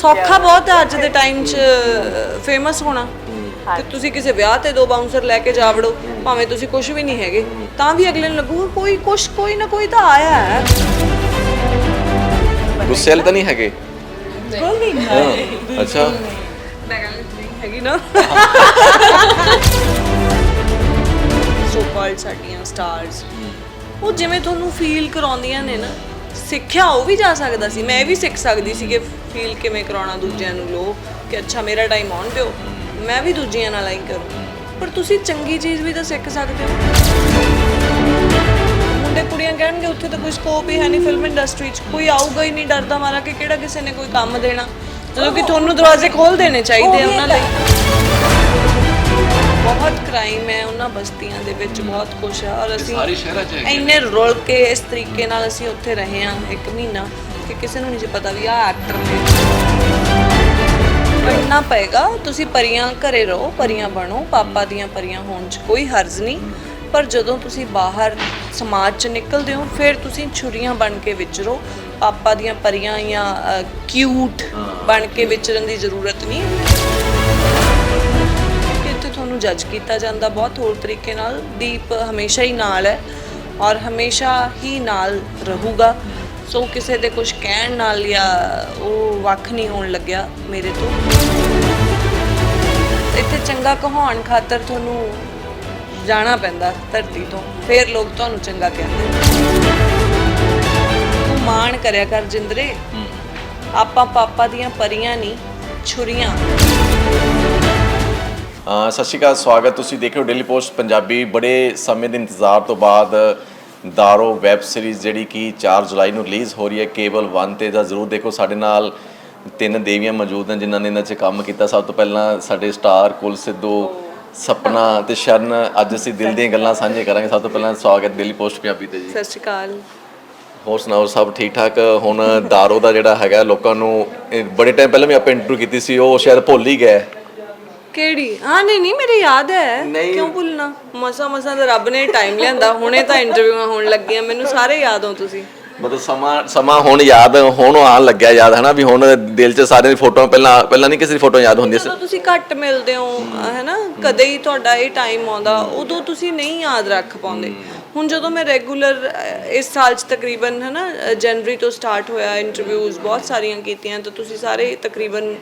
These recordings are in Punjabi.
ਸੌਖਾ ਬਹੁਤ ਹੈ ਅੱਜ ਦੇ ਟਾਈਮ 'ਚ ਫੇਮਸ ਹੋਣਾ। ਤੇ ਤੁਸੀਂ ਕਿਸੇ ਵਿਆਹ ਤੇ ਦੋ ਬਾਉਂਸਰ ਲੈ ਕੇ ਜਾ ਵੜੋ ਭਾਵੇਂ ਤੁਸੀਂ ਕੁਝ ਵੀ ਨਹੀਂ ਹੈਗੇ ਤਾਂ ਵੀ ਅਗਲੇ ਨੂੰ ਲੱਗੂਗਾ ਕੋਈ ਕੁਛ ਕੋਈ ਨਾ ਕੋਈ ਤਾਂ ਆਇਆ ਹੈ। ਗੁੱਸੇ ਵਾਲੇ ਤਾਂ ਨਹੀਂ ਹੈਗੇ? ਬਿਲਕੁਲ ਨਹੀਂ। ਹਾਂ ਅੱਛਾ। ਮੈਂ ਕਹਿੰਦੀ ਨਹੀਂ ਹੈਗੀ ਨਾ ਸੋ ਕਾਲਡ ਸਾਡੀਆਂ ਸਟਾਰਸ ਉਹ ਜਿਵੇਂ ਤੁਹਾਨੂੰ ਫੀਲ ਕਰਾਉਂਦੀਆਂ ਨੇ ਨਾ ਸਿੱਖਿਆ ਉਹ ਵੀ ਜਾ ਸਕਦਾ ਸੀ ਮੈਂ ਵੀ ਸਿੱਖ ਸਕਦੀ ਸੀ ਕਿ ਫੀਲ ਕਿਵੇਂ ਕਰਾਉਣਾ ਦੂਜਿਆਂ ਨੂੰ ਲੋ ਕਿ ਅੱਛਾ ਮੇਰਾ ਟਾਈਮ ਆਉਣ ਦਿਓ ਮੈਂ ਵੀ ਦੂਜਿਆਂ ਨਾਲ ਆਈ ਕਰੂੰ। ਪਰ ਤੁਸੀਂ ਚੰਗੀ ਚੀਜ਼ ਵੀ ਤਾਂ ਸਿੱਖ ਸਕਦੇ ਹੋ। ਮੁੰਡੇ ਕੁੜੀਆਂ ਕਹਿਣਗੇ ਉੱਥੇ ਤਾਂ ਕੋਈ ਸਕੋਪ ਹੀ ਹੈ ਨਹੀਂ ਫਿਲਮ ਇੰਡਸਟਰੀ 'ਚ। ਕੋਈ ਆਊਗਾ ਹੀ ਨਹੀਂ ਡਰਦਾ ਮਾਰਾ ਕਿ ਕਿਹੜਾ ਕਿਸੇ ਨੇ ਕੋਈ ਕੰਮ ਦੇਣਾ। ਜਦੋਂ ਕਿ ਤੁਹਾਨੂੰ ਦਰਵਾਜ਼ੇ ਖੋਲ ਦੇਣੇ ਚਾਹੀਦੇ ਆ ਉਹਨਾਂ ਲਈ। ਬਹੁਤ ਕ੍ਰਾਈਮ ਹੈ ਉਹਨਾਂ ਬਸਤੀਆਂ ਦੇ ਵਿੱਚ ਬਹੁਤ ਕੁਛ ਹੈ। ਔਰ ਅਸੀਂ ਸਾਰੇ ਸ਼ਹਿਰਾਂ 'ਚ ਹੈਗੇ। ਇੰਨੇ ਰੁਲ ਕੇ ਇਸ ਤਰੀਕੇ ਨਾਲ ਅਸੀਂ ਉੱਥੇ ਰਹੇ ਹਾਂ ਇੱਕ ਮਹੀਨਾ ਕਿ ਕਿਸੇ ਨੂੰ ਨਹੀਂ ਪਤਾ ਵੀ ਆਹ ਐਕਟਰ ਨੇ। ਬਣਨਾ ਪਏਗਾ ਤੁਸੀਂ ਪਰੀਆਂ ਘਰੇ ਰਹੋ ਪਰੀਆਂ ਬਣੋ ਪਾਪਾ ਦੀਆਂ ਪਰੀਆਂ ਹੋਣ 'ਚ ਕੋਈ ਹਰਜ਼ ਨਹੀਂ। ਪਰ ਜਦੋਂ ਤੁਸੀਂ ਬਾਹਰ ਸਮਾਜ 'ਚ ਨਿਕਲਦੇ ਹੋ ਫਿਰ ਤੁਸੀਂ ਛੁਰੀਆਂ ਬਣ ਕੇ ਵਿਚਰੋ ਪਾਪਾ ਦੀਆਂ ਪਰੀਆਂ ਜਾਂ ਕਿਊਟ ਬਣ ਕੇ ਵਿਚਰਨ ਦੀ ਜ਼ਰੂਰਤ ਨਹੀਂ। ਜੱਜ ਕੀਤਾ ਜਾਂਦਾ। ਬਹੁਤ ਹੋਰ ਤਰੀਕੇ ਨਾਲ ਦੀਪ ਹਮੇਸ਼ਾ ਹੀ ਨਾਲ ਹੈ ਔਰ ਹਮੇਸ਼ਾ ਹੀ ਨਾਲ ਰਹੂਗਾ। ਸੋ ਕਿਸੇ ਦੇ ਕੁਝ ਕਹਿਣ ਨਾਲ ਜਾਂ ਉਹ ਵੱਖ ਨਹੀਂ ਹੋਣ ਲੱਗਿਆ ਮੇਰੇ ਤੋਂ। ਇੱਥੇ ਚੰਗਾ ਕਹਾਉਣ ਖਾਤਰ ਤੁਹਾਨੂੰ ਜਾਣਾ ਪੈਂਦਾ ਧਰਤੀ ਤੋਂ। ਫਿਰ ਲੋਕ ਤੁਹਾਨੂੰ ਚੰਗਾ ਕਹਿੰਦੇ ਤੂੰ ਮਾਣ ਕਰਿਆ ਕਰ ਜਿੰਦਰੇ। ਆਪਾਂ ਪਾਪਾ ਦੀਆਂ ਪਰੀਆਂ ਨਹੀਂ ਛੁਰੀਆਂ। ਸਤਿ ਸ਼੍ਰੀ ਅਕਾਲ ਸਵਾਗਤ। ਤੁਸੀਂ ਦੇਖ ਰਹੇ ਹੋ ਡੇਲੀ ਪੋਸਟ ਪੰਜਾਬੀ। ਬੜੇ ਸਮੇਂ ਦੇ ਇੰਤਜ਼ਾਰ ਤੋਂ ਬਾਅਦ ਦਾਰੋ ਵੈਬ ਸੀਰੀਜ਼ ਜਿਹੜੀ ਕਿ 4 ਜੁਲਾਈ ਨੂੰ ਰਿਲੀਜ਼ ਹੋ ਰਹੀ ਹੈ ਕੇਬਲ 1 ਤੇ ਦਾ ਜ਼ਰੂਰ ਦੇਖੋ। ਸਾਡੇ ਨਾਲ ਤਿੰਨ ਦੇਵੀਆਂ ਮੌਜੂਦ ਨੇ ਜਿਨ੍ਹਾਂ ਨੇ ਇਹਨਾਂ 'ਚ ਕੰਮ ਕੀਤਾ। ਸਭ ਤੋਂ ਪਹਿਲਾਂ ਸਾਡੇ ਸਟਾਰ ਕੁਲ ਸਿੱਧੂ ਸਪਨਾ ਤੇ ਸ਼ਰਨ ਅੱਜ ਅਸੀਂ ਦਿਲ ਦੀਆਂ ਗੱਲਾਂ ਸਾਂਝੇ ਕਰਾਂਗੇ। ਸਭ ਤੋਂ ਪਹਿਲਾਂ ਸਵਾਗਤ ਡੇਲੀ ਪੋਸਟ ਪੰਜਾਬੀ ਤੇ ਜੀ। ਸਤਿ ਸ਼੍ਰੀ ਅਕਾਲ। ਹੋਰ ਸੁਣਾਓ ਸਭ ਠੀਕ ਠਾਕ? ਹੁਣ ਦਾਰੋ ਦਾ ਜਿਹੜਾ ਹੈਗਾ ਲੋਕਾਂ ਨੂੰ ਬੜੇ ਟਾਈਮ ਪਹਿਲਾਂ ਵੀ ਆਪਾਂ ਇੰਟਰਵਿਊ ਕੀਤੀ ਸੀ ਉਹ ਸ਼ਾਇਦ ਭੁੱਲ ਹੀ ਗਏ। ਕਿਹੜੀ? ਹਾਂ ਨਹੀਂ ਨਹੀਂ ਮੇਰੇ ਯਾਦ ਹੈ। ਨਹੀਂ। ਕਿਉਂ ਭੁੱਲਣਾ? ਮਸਾ ਮਸਾ ਤਾਂ ਰੱਬ ਨੇ ਟਾਈਮ ਲਿਆਂਦਾ। ਹੁਣੇ ਤਾਂ ਇੰਟਰਵਿਊਆਂ ਹੋਣ ਲੱਗੀਆਂ। ਮੈਨੂੰ ਸਾਰੇ ਯਾਦ ਹੋ ਤੁਸੀਂ। ਮਤਲਬ ਸਮਾਂ ਸਮਾਂ ਹੁਣ ਯਾਦ ਹੁਣ ਉਹ ਆਉਣ ਲੱਗਿਆ ਯਾਦ ਹਨਾ? ਵੀ ਹੁਣ ਦਿਲ 'ਚ ਸਾਰਿਆਂ ਦੀ ਫੋਟੋ ਪਹਿਲਾਂ ਪਹਿਲਾਂ ਨਹੀਂ ਕਿਸੇ ਦੀ ਫੋਟੋ ਯਾਦ ਹੁੰਦੀ ਸੀ। ਜਦੋਂ ਤੁਸੀਂ ਘੱਟ ਮਿਲਦੇ ਹੋ ਹੈਨਾ? ਕਦੇ ਹੀ ਤੁਹਾਡਾ ਇਹ ਟਾਈਮ ਆਉਂਦਾ ਉਦੋਂ ਤੁਸੀਂ ਨਹੀਂ ਯਾਦ ਰੱਖ ਪਾਉਂਦੇ। ਹੁਣ ਜਦੋਂ ਮੈਂ ਰੈਗੂਲਰ ਇਸ ਸਾਲ ਚ ਤਕਰੀਬਨ ਹੈਨਾ ਅ, ਜਨਵਰੀ ਤੋਂ ਸਟਾਰਟ ਹੋਇਆ ਇੰਟਰਵਿਊਜ਼ ਬਹੁਤ ਸਾਰੀਆਂ ਕੀਤੀਆਂ ਤਾਂ ਤੁਸੀਂ ਸਾਰੇ ਤਕਰੀਬਨ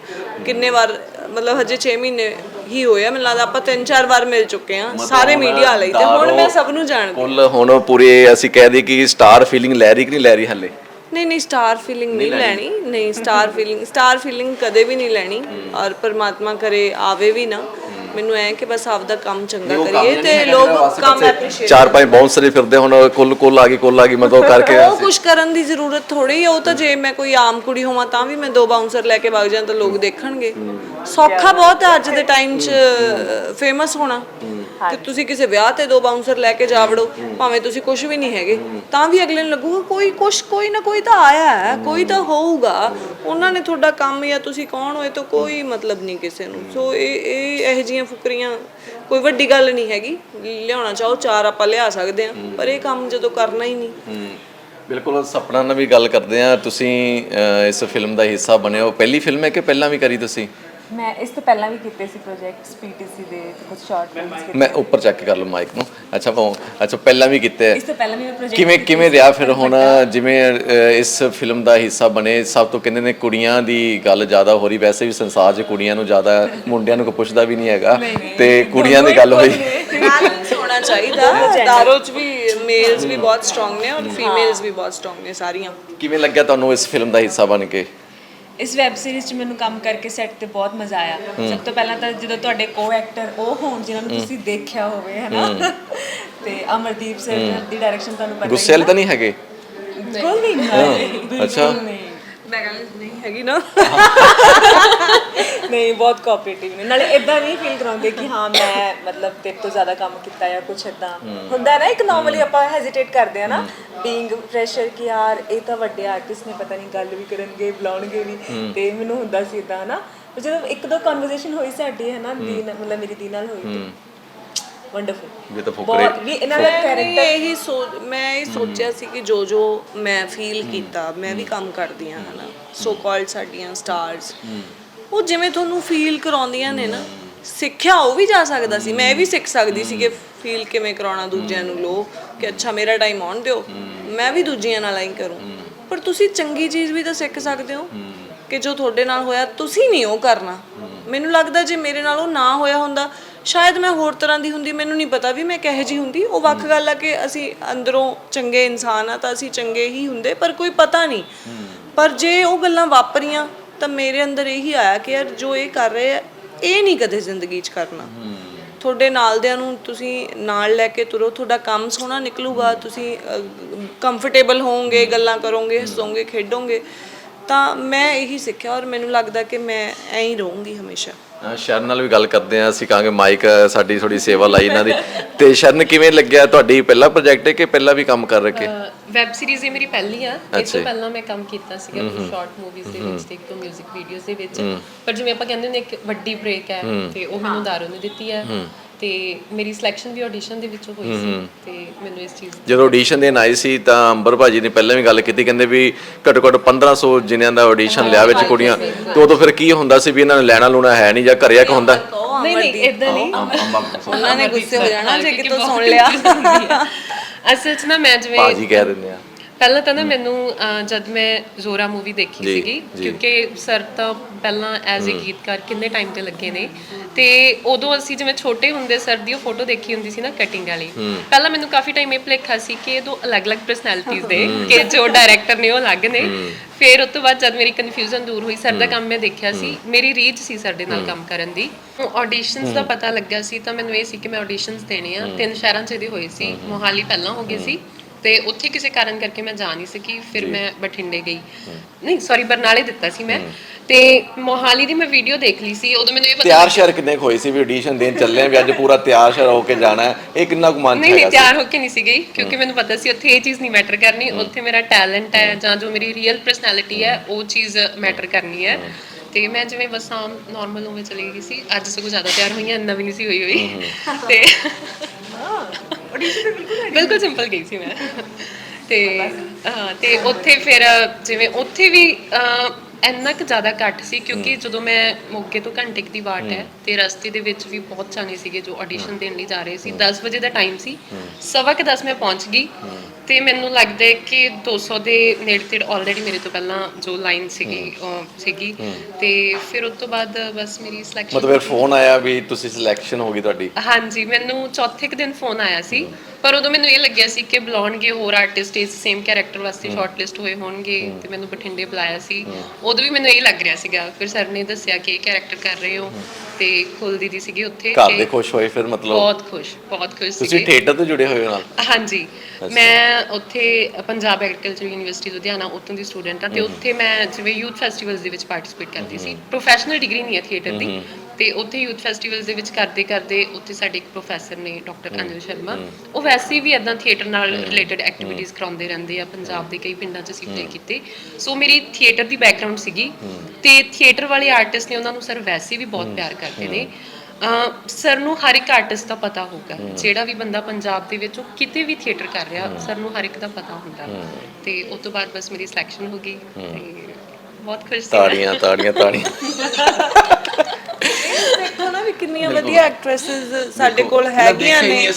ਕਿੰਨੇ ਵਾਰ ਮਤਲਬ ਹਜੇ 6 ਮਹੀਨੇ ਹੀ ਹੋਇਆ ਮੈਨੂੰ ਲੱਗਦਾ ਆਪਾਂ ਤਿੰਨ ਚਾਰ ਵਾਰ ਮਿਲ ਚੁੱਕੇ ਹਾਂ ਸਾਰੇ ਮੀਡੀਆ ਲਈ ਤੇ ਹੁਣ ਮੈਂ ਸਭ ਨੂੰ ਜਾਣਦੀ ਕੁੱਲ ਹੁਣ ਪੂਰੇ ਅਸੀਂ ਕਹਿ ਦਈਏ ਕਿ ਸਟਾਰ ਫੀਲਿੰਗ ਲੈ ਰਹੀ ਕਿ ਨਹੀਂ ਲੈ ਰਹੀ ਹੱਲੇ? ਨਹੀਂ ਨਹੀਂ ਸਟਾਰ ਫੀਲਿੰਗ ਨਹੀਂ ਲੈਣੀ। ਨਹੀਂ ਸਟਾਰ ਫੀਲਿੰਗ ਸਟਾਰ ਫੀਲਿੰਗ ਕਦੇ ਵੀ ਨਹੀਂ ਲੈਣੀ ਔਰ ਪਰਮਾਤਮਾ ਕਰੇ ਆਵੇ ਵੀ ਨਾ। ਮੈਨੂੰ ਐ ਕਿ ਬਸ ਆਪਦਾ ਕੰਮ ਚੰਗਾ ਕਰੀਏ ਤੇ ਲੋਕ ਕੰਮ ਐਪਰੀਸ਼ੀਏਟ ਚਾਰ ਪੰਜ ਬਾਉਂਸਰ ਫਿਰਦੇ ਹੁਣ ਕੁੱਲ ਕੁੱਲ ਆ ਗਈ ਕੁੱਲ ਆ ਗਈ ਮਤਲਬ ਕਰਕੇ ਉਹ ਕੁਝ ਕਰਨ ਦੀ ਜ਼ਰੂਰਤ ਥੋੜੀ ਹੈ ਉਹ ਤਾਂ ਜੇ ਮੈਂ ਕੋਈ ਆਮ ਕੁੜੀ ਹੋਵਾਂ ਤਾਂ ਵੀ ਮੈਂ ਦੋ ਬਾਉਂਸਰ ਲੈ ਕੇ ਵਗ ਜਾਂ ਤਾਂ ਲੋਕ ਦੇਖਣਗੇ। ਸੌਖਾ ਬਹੁਤ ਹੈ ਅੱਜ ਦੇ ਟਾਈਮ 'ਚ ਫੇਮਸ ਹੋਣਾ। ਤੇ ਤੁਸੀਂ ਕਿਸੇ ਵਿਆਹ ਤੇ ਦੋ ਬਾਉਂਸਰ ਲੈ ਕੇ ਜਾ ਵੜੋ ਭਾਵੇਂ ਤੁਸੀਂ ਕੁਝ ਵੀ ਨਹੀਂ ਹੈਗੇ ਤਾਂ ਵੀ ਅਗਲੇ ਨੂੰ ਲੱਗੂਗਾ ਕੋਈ ਕੁਛ ਕੋਈ ਨਾ ਕੋਈ ਤਾਂ ਆਇਆ ਹੈ ਕੋਈ ਤਾਂ ਹੋਊਗਾ। ਉਹਨਾਂ ਨੇ ਤੁਹਾਡਾ ਕੰਮ ਜਾਂ ਤੁਸੀਂ ਕੌਣ ਹੋਏ ਤਾਂ ਕੋਈ ਮਤਲਬ ਨਹੀਂ ਕਿਸੇ ਨੂੰ। ਸੋ ਇਹ ਇਹ ਇਹੋ ਜਿਹੀਆਂ ਫੁਕਰੀਆਂ ਕੋਈ ਵੱਡੀ ਗੱਲ ਨਹੀਂ ਹੈਗੀ। ਲਿਆਉਣਾ ਚਾਹੋ ਚਾਰ ਆਪਾਂ ਲਿਆ ਸਕਦੇ ਹਾਂ। ਪਰ ਇਹ ਕੰਮ ਜਦੋਂ ਕਰਨਾ ਹੀ ਨਹੀਂ। ਬਿਲਕੁਲ ਸਪਨਾ ਨਾਲ ਵੀ ਗੱਲ ਕਰਦੇ ਆ ਤੁਸੀਂ ਇਸ ਫਿਲਮ ਦਾ ਹਿੱਸਾ ਬਣੇ ਹੋ। ਪਹਿਲੀ ਫਿਲਮ ਹੈ ਕਿ ਪਹਿਲਾਂ ਵੀ ਕਰੀ ਤੁਸੀਂ? ਮੈਂ ਇਸ ਤੋਂ ਪਹਿਲਾਂ ਵੀ ਕੀਤੇ ਸੀ ਪ੍ਰੋਜੈਕਟਸ ਪੀਟੀਸੀ ਦੇ ਕੁਝ ਸ਼ਾਰਟ ਫਿਲਮਸ ਕੀਤੇ। ਮੈਂ ਉੱਪਰ ਚੱਕ ਕਰ ਲਓ ਮਾਈਕ ਨੂੰ। ਅੱਛਾ ਪਾਉ ਅੱਛਾ ਪਹਿਲਾਂ ਵੀ ਕੀਤੇ। ਇਸ ਤੋਂ ਪਹਿਲਾਂ ਵੀ ਮੈਂ ਪ੍ਰੋਜੈਕਟ ਕਿਵੇਂ ਕਿਵੇਂ ਰਿਹਾ ਫਿਰ ਹੁਣ ਜਿਵੇਂ ਇਸ ਫਿਲਮ ਦਾ ਹਿੱਸਾ ਬਣੇ? ਸਭ ਤੋਂ ਕਹਿੰਦੇ ਨੇ ਕੁੜੀਆਂ ਦੀ ਗੱਲ ਜ਼ਿਆਦਾ ਹੋ ਰਹੀ। ਵੈਸੇ ਵੀ ਸੰਸਾਰ 'ਚ ਕੁੜੀਆਂ ਨੂੰ ਜ਼ਿਆਦਾ ਮੁੰਡਿਆਂ ਨੂੰ ਕੋਈ ਪੁੱਛਦਾ ਵੀ ਨਹੀਂ ਹੈਗਾ। ਤੇ ਕੁੜੀਆਂ ਦੀ ਗੱਲ ਹੋਈ। ਬੈਲੈਂਸ ਹੋਣਾ ਚਾਹੀਦਾ। ਦਾਰੋ ਚ ਵੀ ਮੇਲਸ ਵੀ ਬਹੁਤ ਸਟਰੋਂਗ ਨੇ ਔਰ ਫੀਮੇਲਸ ਵੀ ਬਹੁਤ ਸਟਰੋਂਗ ਨੇ ਸਾਰੀਆਂ। ਕਿਵੇਂ ਲੱਗਿਆ ਤੁਹਾਨੂੰ ਇਸ ਫਿਲਮ ਦਾ ਹਿੱਸਾ ਬਣ ਕੇ? ਇਸ ਵੈਬ ਸੀਰੀਜ਼ 'ਚ ਮੈਨੂੰ ਕੰਮ ਕਰਕੇ ਸੈੱਟ ਤੇ ਬਹੁਤ ਮਜ਼ਾ ਆਇਆ। ਸਭ ਤੋਂ ਪਹਿਲਾਂ ਤਾਂ ਜਦੋਂ ਤੁਹਾਡੇ ਕੋ ਐਕਟਰ ਉਹ ਹੋਣ ਜਿਨ੍ਹਾਂ ਨੂੰ ਤੁਸੀਂ ਦੇਖਿਆ ਹੋਵੇ ਹੈਨਾ ਤੇ ਅਮਰਦੀਪ ਸਰ ਦੀ ਡਾਇਰੈਕਸ਼ਨ ਤੁਹਾਨੂੰ ਪਤਾ ਗੁੱਸੇ ਵਾਲੇ ਤਾਂ ਨਹੀਂ ਹੈਗੇ? ਬਿਲਕੁਲ ਨਹੀਂ। ਅੱਛਾ। ਮੈਂ ਕਹਿੰਦੀ ਨਹੀਂ ਹੈਗੀ ਨਾ। ਨਹੀਂ ਬਹੁਤ ਕੋਆਪਰੇਟਿਵ ਨੇ। ਨਾਲੇ ਇਦਾਂ ਨਹੀਂ ਫੀਲ ਕਰਾਉਂਦੇ ਕਿ ਹਾਂ ਮੈਂ ਮਤਲਬ ਤੇਰੇ ਤੋਂ ਜ਼ਿਆਦਾ ਕੰਮ ਕੀਤਾ ਜਾਂ ਕੁਛ ਇਦਾਂ ਹੁੰਦਾ ਨਾ ਇੱਕ ਨਾਰਮਲੀ ਆਪਾਂ ਹੈਜ਼ਿਟੇਟ ਕਰਦੇ ਆ ਨਾ ਬੀਇੰਗ ਫਰੈਸ਼ਰ ਕਿ ਯਾਰ ਇਹ ਤਾਂ ਵੱਡੇ ਆਰਟਿਸਟ ਨੇ ਪਤਾ ਨਹੀਂ ਗੱਲ ਵੀ ਕਰਨਗੇ ਬੁਲਾਉਣਗੇ ਵੀ। ਤੇ ਮੈਨੂੰ ਹੁੰਦਾ ਸੀ ਇਦਾਂ ਨਾ ਜਦੋਂ ਇੱਕ ਦੋ ਕਨਵਰਸੇਸ਼ਨ ਹੋਈ ਸਾਡੀ ਹੈ। ਨਾ ਦੀ ਨਾਲ- ਮਤਲਬ ਮੇਰੀ ਦੀ ਨਾਲ ਹੋਈ ਤੇ। ਵੰਡਰਫੁਲ ਵੀ ਤਾਂ ਫੁਕਰੇ ਬਹੁਤ ਵੀ ਇਹਨਾਂ ਦਾ ਮੈਂ ਕੈਰੈਕਟਰ ਇਹੀ ਸੋਚ ਮੈਂ ਇਹ ਸੋਚਿਆ ਸੀ ਕਿ ਜੋ ਜੋ ਮੈਂ ਫੀਲ ਕੀਤਾ ਮੈਂ ਵੀ ਕੰਮ ਕਰਦੀ ਹਾਂ ਹਨਾ। ਸੋ ਕਾਲਡ ਸਾਡੀਆਂ ਸਟਾਰਸ ਉਹ ਜਿਵੇਂ ਤੁਹਾਨੂੰ ਫੀਲ ਕਰਾਉਂਦੀਆਂ ਨੇ ਨਾ ਸਿੱਖਿਆ ਉਹ ਵੀ ਜਾ ਸਕਦਾ ਸੀ। ਮੈਂ ਇਹ ਵੀ ਸਿੱਖ ਸਕਦੀ ਸੀ ਕਿ ਫੀਲ ਕਿਵੇਂ ਕਰਾਉਣਾ ਦੂਜਿਆਂ ਨੂੰ ਲੋ ਕਿ ਅੱਛਾ ਮੇਰਾ ਟਾਈਮ ਆਉਣ ਦਿਓ। ਮੈਂ ਵੀ ਦੂਜਿਆਂ ਨਾਲ ਐਂ ਕਰੂੰ। ਪਰ ਤੁਸੀਂ ਚੰਗੀ ਚੀਜ਼ ਵੀ ਤਾਂ ਸਿੱਖ ਸਕਦੇ ਹੋ। ਕਿ ਜੋ ਤੁਹਾਡੇ ਨਾਲ ਹੋਇਆ ਤੁਸੀਂ ਨਹੀਂ ਉਹ ਕਰਨਾ। ਮੈਨੂੰ ਲੱਗਦਾ ਜੇ ਮੇਰੇ ਨਾਲ ਉਹ ਨਾ ਹੋਇਆ ਹੁੰਦਾ ਸ਼ਾਇਦ ਮੈਂ ਹੋਰ ਤਰ੍ਹਾਂ ਦੀ ਹੁੰਦੀ ਮੈਨੂੰ ਨਹੀਂ ਪਤਾ ਵੀ ਮੈਂ ਕਿਹੋ ਜੀ ਹੁੰਦੀ। ਉਹ ਵੱਖ ਗੱਲ ਆ ਕਿ ਅਸੀਂ ਅੰਦਰੋਂ ਚੰਗੇ ਇਨਸਾਨ ਆ ਤਾਂ ਅਸੀਂ ਚੰਗੇ ਹੀ ਹੁੰਦੇ ਪਰ ਕੋਈ ਪਤਾ ਨਹੀਂ। ਪਰ ਜੇ ਉਹ ਗੱਲਾਂ ਵਾਪਰੀਆਂ ਤਾਂ ਮੇਰੇ ਅੰਦਰ ਇਹੀ ਆਇਆ ਕਿ ਯਾਰ ਜੋ ਇਹ ਕਰ ਰਹੇ ਆ ਇਹ ਨਹੀਂ ਕਦੇ ਜ਼ਿੰਦਗੀ 'ਚ ਕਰਨਾ। ਤੁਹਾਡੇ ਨਾਲਦਿਆਂ ਨੂੰ ਤੁਸੀਂ ਨਾਲ ਲੈ ਕੇ ਤੁਰੋ ਤੁਹਾਡਾ ਕੰਮ ਸੋਹਣਾ ਨਿਕਲੂਗਾ ਤੁਸੀਂ ਕੰਫਰਟੇਬਲ ਹੋਵੋਗੇ ਗੱਲਾਂ ਕਰੋਗੇ ਹੱਸੋਗੇ ਖੇਡੋਗੇ। ਤਾਂ ਮੈਂ ਇਹੀ ਸਿੱਖਿਆ ਔਰ ਮੈਨੂੰ ਲੱਗਦਾ ਕਿ ਮੈਂ ਐਂ ਹੀ ਰਹੂੰਗੀ ਹਮੇਸ਼ਾ। ਸ਼ਰਨ ਨਾਲ ਵੀ ਗੱਲ ਕਰਦੇ ਆ ਅਸੀਂ ਕਹਾਂਗੇ ਮਾਈਕ ਸਾਡੀ ਥੋੜੀ ਸੇਵਾ ਲਈ ਇਹਨਾਂ ਦੀ। ਤੇ ਸ਼ਰਨ ਕਿਵੇਂ ਲੱਗਿਆ ਤੁਹਾਡੀ ਪਹਿਲਾ ਪ੍ਰੋਜੈਕਟ ਹੈ ਕਿ ਪਹਿਲਾਂ ਵੀ ਕੰਮ ਕਰ ਰੱਖੇ? ਵੈਬ ਸੀਰੀਜ਼ ਇਹ ਮੇਰੀ ਪਹਿਲੀ ਆ। ਇਸ ਅੱਛਾ ਤੋਂ ਜੀ। ਪਹਿਲਾਂ ਮੈਂ ਕੰਮ ਕੀਤਾ ਸੀਗਾ ਸ਼ਾਰਟ ਮੂਵੀਜ਼ ਦੇ ਵਿੱਚ ਤੇ ਇੱਕ 직 ਵੀਡੀਓਜ਼ ਦੇ ਵਿੱਚ। ਪਰ ਜਿਵੇਂ ਆਪਾਂ ਕਹਿੰਦੇ ਨੇ ਇੱਕ ਵੱਡੀ ਬ੍ਰੇਕ ਹੈ ਤੇ ਉਹ ਮੈਨੂੰ ਦਾਰੋ ਨੇ ਦਿੱਤੀ ਹੈ। ਤੇ ਮੇਰੀ ਸਿਲੈਕਸ਼ਨ ਵੀ ਆਡੀਸ਼ਨ ਦੇ ਵਿੱਚੋਂ ਹੋਈ ਸੀ ਤੇ ਮੈਨੂੰ ਇਸ ਚੀਜ਼ ਜਦੋਂ ਆਡੀਸ਼ਨ ਦੇਣ ਆਈ ਸੀ ਤਾਂ ਅੰਬਰ ਭਾਜੀ ਨੇ ਪਹਿਲਾਂ ਵੀ ਗੱਲ ਕੀਤੀ ਕਹਿੰਦੇ ਵੀ ਘੱਟੋ ਘੱਟ 1500 ਜਿਨ੍ਹਾਂ ਦਾ ਆਡੀਸ਼ਨ ਲਿਆ ਵਿੱਚ ਕੁੜੀਆਂ ਤੇ ਉਦੋਂ ਫਿਰ ਕੀ ਹੁੰਦਾ ਸੀ ਵੀ ਇਹਨਾਂ ਨੇ ਲੈਣਾ ਲੂਣਾ ਹੈ ਨਹੀਂ ਜਾਂ ਘਰੇ ਆ ਕੇ ਹੁੰਦਾ? ਨਹੀਂ ਨਹੀਂ ਇਦਾਂ ਨਹੀਂ ਉਹਨਾਂ ਨੇ ਗੁੱਸੇ ਹੋ ਜਾਣਾ ਜੇ ਕਿਤੋਂ ਸੁਣ ਲਿਆ। ਅਸਲ 'ਚ ਨਾ ਮੈਂ ਜਿਵੇਂ ਭਾਜੀ ਕਹਿ ਦਿੰਦੇ ਆ। ਪਹਿਲਾਂ ਤਾਂ ਨਾ ਮੈਨੂੰ ਅਹ, ਜਦ ਮੈਂ ਜ਼ੋਰਾ ਮੂਵੀ ਦੇਖੀ ਜੀ, ਸੀਗੀ ਜੀ। ਕਿਉਂਕਿ ਸਰ ਤਾਂ ਪਹਿਲਾਂ ਐਜ਼ ਅ ਗੀਤਕਾਰ ਕਿੰਨੇ ਟਾਈਮ ਤੇ ਲੱਗੇ ਨੇ। ਤੇ ਉਦੋਂ ਅਸੀਂ ਜਿਵੇਂ ਛੋਟੇ ਹੁੰਦੇ ਸਰ ਦੀ ਉਹ ਫੋਟੋ ਦੇਖੀ ਹੁੰਦੀ ਸੀ ਨਾ ਕਟਿੰਗ ਵਾਲੀ। ਪਹਿਲਾਂ ਮੈਨੂੰ ਕਾਫੀ ਟਾਈਮ ਇਹ ਭੁਲੇਖਾ ਸੀ ਕਿ ਇਹ ਦੋ ਅਲੱਗ-ਅਲੱਗ ਪਰਸਨੈਲਿਟੀਜ਼ ਦੇ ਕਿ ਜੋ ਡਾਇਰੈਕਟਰ ਨੇ ਉਹ ਅਲੱਗ ਨੇ। ਫਿਰ ਉਸ ਤੋਂ ਬਾਅਦ ਜਦ ਮੇਰੀ ਕਨਫਿਊਜ਼ਨ ਦੂਰ ਹੋਈ ਸਰ ਦਾ ਕੰਮ ਮੈਂ ਦੇਖਿਆ ਸੀ। ਮੇਰੀ ਰੀਚ ਸੀ ਸਾਡੇ ਨਾਲ ਕੰਮ ਕਰਨ ਦੀ। ਆਡੀਸ਼ਨਸ ਦਾ ਪਤਾ ਲੱਗਾ ਸੀ ਤਾਂ ਮੈਨੂੰ ਇਹ ਸੀ ਕਿ ਮੈਂ ਆਡੀਸ਼ਨਸ ਦੇਣੇ ਆ। ਤਿੰਨ ਸ਼ਹਿਰਾਂ 'ਚ ਇਹਦੇ ਹੋਏ ਸੀ। ਮੋਹਾਲੀ ਪਹਿਲਾਂ ਹੋ ਗਏ ਸੀ। ਤੇ ਉੱਥੇ ਕਿਸੇ ਕਾਰਨ ਕਰਕੇ ਮੈਂ ਜਾ ਨਹੀਂ ਸਕੀ ਫਿਰ ਮੈਂ ਬਠਿੰਡੇ ਗਈ। ਨਹੀਂ ਸੌਰੀ ਬਰਨਾਲੇ ਦਿੱਤਾ ਸੀ ਮੈਂ। ਤੇ ਮੋਹਾਲੀ ਦੀ ਮੈਂ ਵੀਡੀਓ ਦੇਖ ਲਈ ਸੀ ਉਦੋਂ ਮੈਨੂੰ ਇਹ ਪਤਾ ਤਿਆਰ ਸ਼ਹਿਰ ਕਿੰਨੇ ਹੋਏ ਸੀ ਵੀ ਆਡੀਸ਼ਨ ਦੇਣ ਚੱਲੇ ਆ ਵੀ ਅੱਜ ਪੂਰਾ ਤਿਆਰ ਸ਼ਹਿਰ ਹੋ ਕੇ ਜਾਣਾ ਹੈ ਇਹ ਕਿੰਨਾ ਕੁ ਮਨ ਚ ਨਹੀਂ ਨਹੀਂ ਹੈਗਾ ਸੀ? ਤਿਆਰ ਹੋ ਕੇ ਨਹੀਂ ਸੀ ਗਈ ਕਿਉਂਕਿ ਮੈਨੂੰ ਪਤਾ ਸੀ ਉੱਥੇ ਇਹ ਚੀਜ਼ ਨਹੀਂ ਮੈਟਰ ਕਰਨੀ ਉੱਥੇ ਮੇਰਾ ਟੈਲੈਂਟ ਹੈ ਜਾਂ ਜੋ ਮੇਰੀ ਰੀਅਲ ਪਰਸਨੈਲਿਟੀ ਹੈ ਉਹ ਚੀਜ਼ ਮੈਟਰ ਕਰਨੀ ਹੈ। ਤੇ ਮੈਂ ਜਿਵੇਂ ਬਸ ਆਮ ਨਾਰਮਲ ਉਵੇਂ ਚਲੀ ਗਈ ਸੀ ਅੱਜ ਸਗੋਂ ਜ਼ਿਆਦਾ ਤਿਆਰ ਹੋਈਆਂ ਇੰਨਾ ਵੀ ਨਹੀਂ ਸੀ ਹੋਈ ਹੋਈ। ਤੇ ਬਿਲਕੁਲ ਸਿੰਪਲ ਗਈ ਸੀ ਮੈਂ। ਤੇ ਹਾਂ ਤੇ ਉੱਥੇ ਫਿਰ ਜਿਵੇਂ ਉੱਥੇ ਵੀ ਅਹ, ਇੰਨਾ ਕੁ ਜ਼ਿਆਦਾ ਘੱਟ ਸੀ ਕਿਉਂਕਿ ਜਦੋਂ ਮੈਂ ਮੋਗੇ ਤੋਂ ਘੰਟੇ ਕੁ ਦੀ ਬਾਟ ਹੈ ਤੇ ਰਸਤੇ ਦੇ ਵਿੱਚ ਵੀ ਬਹੁਤ ਜਾਣੇ ਸੀਗੇ ਜੋ ਆਡੀਸ਼ਨ ਦੇਣ ਲਈ ਜਾ ਰਹੇ ਸੀ। 10 ਵਜੇ ਦਾ ਟਾਈਮ ਸੀ। ਸਵਾ ਕੁ 10 ਮੈਂ ਪਹੁੰਚ ਗਈ। ਤੇ ਮੈਨੂੰ ਲੱਗਦਾ ਹੈ ਕਿ 200 ਦੇ ਨੇੜੇ ਤੇੜ ਆਲਰੇਡੀ ਮੇਰੇ ਤੋਂ ਪਹਿਲਾਂ ਜੋ ਲਾਈਨ ਸੀਗੀ ਅਹ, ਸੀਗੀ। ਤੇ ਫਿਰ ਉਸ ਤੋਂ ਬਾਅਦ ਬਸ ਮੇਰੀ ਸਿਲੈਕਸ਼ਨ ਮਤਲਬ ਫਿਰ ਫੋਨ ਆਇਆ ਵੀ ਤੁਸੀਂ ਸਿਲੈਕਸ਼ਨ ਹੋ ਗਈ ਤੁਹਾਡੀ? ਹਾਂਜੀ ਮੈਨੂੰ ਚੌਥੇ ਕੁ ਦਿਨ ਫੋਨ ਆਇਆ ਸੀ। ਪਰ ਉਦੋਂ ਮੈਨੂੰ ਇਹ ਲੱਗਿਆ ਸੀ ਕਿ ਬੁਲਾਉਣਗੇ ਹੋਰ ਆਰਟਿਸਟ ਇਸ ਸੇਮ ਕੈਰੈਕਟਰ ਵਾਸਤੇ ਸ਼ਾਰਟਲਿਸਟ ਹੋਏ ਹੋਣਗੇ ਤੇ ਮੈਨੂੰ ਬਠਿੰਡੇ ਬੁਲਾਇਆ ਸੀ। ਉਦੋਂ ਵੀ ਮੈਨੂੰ ਇਹ ਲੱਗ ਰਿਹਾ ਸੀਗਾ। ਫਿਰ ਸਰ ਨੇ ਦੱਸਿਆ ਕਿ ਇਹ ਕੈਰੈਕਟਰ ਕਰ ਰਹੇ ਹੋ ਤੇ ਕੁਲ ਦੀਦੀ ਸੀਗੀ ਉੱਥੇ ਘਰ ਤੇ ਦੇ ਖੁਸ਼ ਹੋਏ ਫਿਰ ਮਤਲਬ? ਬਹੁਤ ਖੁਸ਼ ਬਹੁਤ ਖੁਸ਼ ਤੁਸੀਂ ਸੀਗੇ। ਥੀਏਟਰ ਤੋਂ ਜੁੜੇ ਹੋਏ ਹੋ ਨਾਲ? ਹਾਂਜੀ। ਮੈਂ ਉੱਥੇ ਪੰਜਾਬ ਐਗਰੀਕਲਚਰ ਯੂਨੀਵਰਸਿਟੀ ਲੁਧਿਆਣਾ ਉੱਥੋਂ ਦੀ ਸਟੂਡੈਂਟ ਆ ਤੇ ਉੱਥੇ ਮੈਂ ਜਿਵੇਂ ਯੂਥ ਫੈਸਟੀਵਲਸ ਦੇ ਵਿੱਚ ਪਾਰਟਿਸਿਪੇਟ ਕਰਦੀ ਸੀ। ਪ੍ਰੋਫੈਸ਼ਨਲ ਡਿਗਰੀ ਨਹੀਂ ਹੈ ਥੀਏਟਰ ਦੀ ਤੇ ਉੱਥੇ ਯੂਥ ਫੈਸਟੀਵਲਸ ਦੇ ਵਿੱਚ ਕਰਦੇ ਕਰਦੇ ਉੱਥੇ ਸਾਡੇ ਇੱਕ ਪ੍ਰੋਫੈਸਰ ਨੇ ਡਾਕਟਰ ਅਨਿਲ ਸ਼ਰਮਾ ਉਹ ਵੈਸੇ ਵੀ ਇਦਾਂ ਥੀਏਟਰ ਨਾਲ ਰਿਲੇਟਡ ਐਕਟੀਵਿਟੀਜ਼ ਕਰਾਉਂਦੇ ਰਹਿੰਦੇ ਆ ਪੰਜਾਬ ਦੇ ਕਈ ਪਿੰਡਾਂ 'ਚ ਅਸੀਂ ਪਲੇ ਕੀਤੇ। ਸੋ ਮੇਰੀ ਥੀਏਟਰ ਦੀ ਬੈਕਗ੍ਰਾਉਂਡ ਸੀਗੀ ਤੇ ਥੀਏਟਰ ਵਾਲੇ ਆਰਟਿਸਟ ਨੇ ਉਹਨਾਂ ਨੂੰ ਸਰ ਵੈਸੇ ਵੀ ਬਹੁਤ ਪਿਆਰ ਕਰਦੇ ਨੇ। ਸਰ ਨੂੰ ਹਰ ਇੱਕ ਆਰਟਿਸਟ ਦਾ ਪਤਾ ਹੋਊਗਾ। ਜਿਹੜਾ ਵੀ ਬੰਦਾ ਪੰਜਾਬ ਦੇ ਵਿੱਚ ਉਹ ਕਿਤੇ ਵੀ ਥੀਏਟਰ ਕਰ ਰਿਹਾ ਸਰ ਨੂੰ ਹਰ ਇੱਕ ਦਾ ਪਤਾ ਹੁੰਦਾ। ਤੇ ਉਸ ਤੋਂ ਬਾਅਦ ਬਸ ਮੇਰੀ ਸਿਲੈਕਸ਼ਨ ਹੋ ਗਈ। ਤੇ ਬਹੁਤ ਖੁਸ਼ ਸੀ। ਤਾੜੀਆਂ ਤਾੜੀਆਂ ਤਾੜੀਆਂ। ਵੀ ਕਿੰਨੀਆਂ ਵਧੀਆ ਐਕਟ੍ਰੈਸਸ ਸਾਡੇ ਕੋਲ ਹੈਗੀਆਂ ਨੇ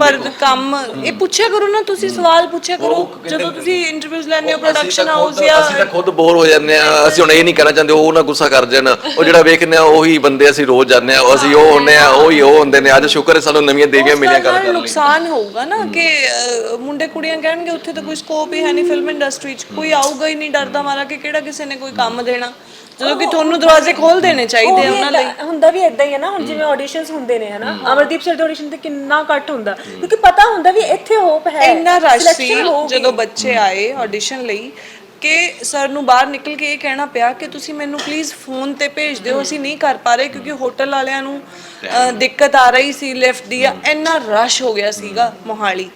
ਪਰ। ਕੰਮ ਇਹ ਪੁੱਛਿਆ ਕਰੋ ਨਾ ਤੁਸੀਂ ਸਵਾਲ ਪੁੱਛਿਆ ਕਰੋ ਜਦੋਂ ਤੁਸੀਂ ਇੰਟਰਵਿਊਜ਼ ਲੈਣੇ ਹੋ ਪ੍ਰੋਡਕਸ਼ਨ ਹਾਊਸ ਜਾਂ ਅਸੀਂ ਤਾਂ ਖੁਦ ਬੋਰ ਹੋ ਜਾਂਦੇ ਆ ਅਸੀਂ ਹੁਣ ਇਹ ਨਹੀਂ ਕਹਿਣਾ ਚਾਹੁੰਦੇ ਉਹ ਨਾ ਗੁੱਸਾ ਕਰ ਜਾਣ। ਉਹ ਜਿਹੜਾ ਵੇਖਦੇ ਆ ਉਹੀ ਬੰਦੇ ਅਸੀਂ ਰੋਜ਼ ਜਾਂਦੇ ਆ ਅਸੀਂ ਉਹ ਹੁੰਨੇ ਆ ਉਹੀ ਉਹ ਹੁੰਦੇ ਨੇ। ਅੱਜ ਸ਼ੁਕਰ ਹੈ ਸਾਨੂੰ ਨਵੀਆਂ ਦੇਵੀਆਂ ਮਿਲੀਆਂ ਗੱਲ ਕਰਨ ਲਈ। ਨੁਕਸਾਨ ਹੋਊਗਾ ਨਾ ਕਿ ਮੁੰਡੇ ਕੁੜੀਆਂ ਕਹਿਣਗੇ ਉੱਥੇ ਤਾਂ ਕੋਈ ਸਕੋਪ ਹੀ ਹੈ ਨਹੀਂ ਫਿਲਮ ਇੰਡਸਟਰੀ 'ਚ। ਕੋਈ ਆਊਗਾ ਹੀ ਨਹੀਂ ਡਰਦਾ ਮਾਰਾ ਕਿ ਕਿਹੜਾ ਕਿਸੇ ਨੇ ਕੋਈ ਕੰਮ ਦੇਣਾ। ਜਦੋਂ ਕਿ ਤੁਹਾਨੂੰ ਦਰਵਾਜ਼ੇ ਖੋਲ ਦੇਣੇ ਚਾਹੀਦੇ ਆ ਉਹਨਾਂ ਲਈ। ਹੁੰਦਾ ਵੀ ਇਦਾਂ ਹੀ ਹੈ ਨਾ ਹੁਣ ਜਿਵੇਂ ਆਡੀਸ਼ਨਸ ਹੁੰਦੇ ਨੇ ਹਨਾ? ਅਮਰਦੀਪ ਸਰ ਦੇ ਆਡੀਸ਼ਨ ਤੇ ਕਿੰਨਾ ਘੱਟ ਹੁੰਦਾ। ਕਿਉਂਕਿ ਪਤਾ ਹੁੰਦਾ ਵੀ ਇੱਥੇ ਹੋਪ ਹੈ ਇੰਨਾ ਰਸ਼ ਸੀ। ਜਦੋਂ ਬੱਚੇ ਆਏ ਆਡੀਸ਼ਨ ਲਈ ਕਿ ਸਰ ਨੂੰ ਬਾਹਰ ਨਿਕਲ ਕੇ ਇਹ ਕਹਿਣਾ ਪਿਆ ਕਿ ਤੁਸੀਂ ਮੈਨੂੰ ਪਲੀਜ਼ ਫੋਨ ਤੇ ਭੇਜ ਦਿਓ ਅਸੀਂ ਨਹੀਂ ਕਰ ਪਾ ਰਹੇ ਕਿਉਂਕਿ ਹੋਟਲ ਵਾਲਿਆਂ ਨੂੰ ਦਿੱਕਤ ਆ ਰਹੀ ਸੀ ਲਿਫਟ ਦੀ ਇੰਨਾ ਰਸ਼ ਹੋ ਗਿਆ ਸੀਗਾ ਮੋਹਾਲੀ।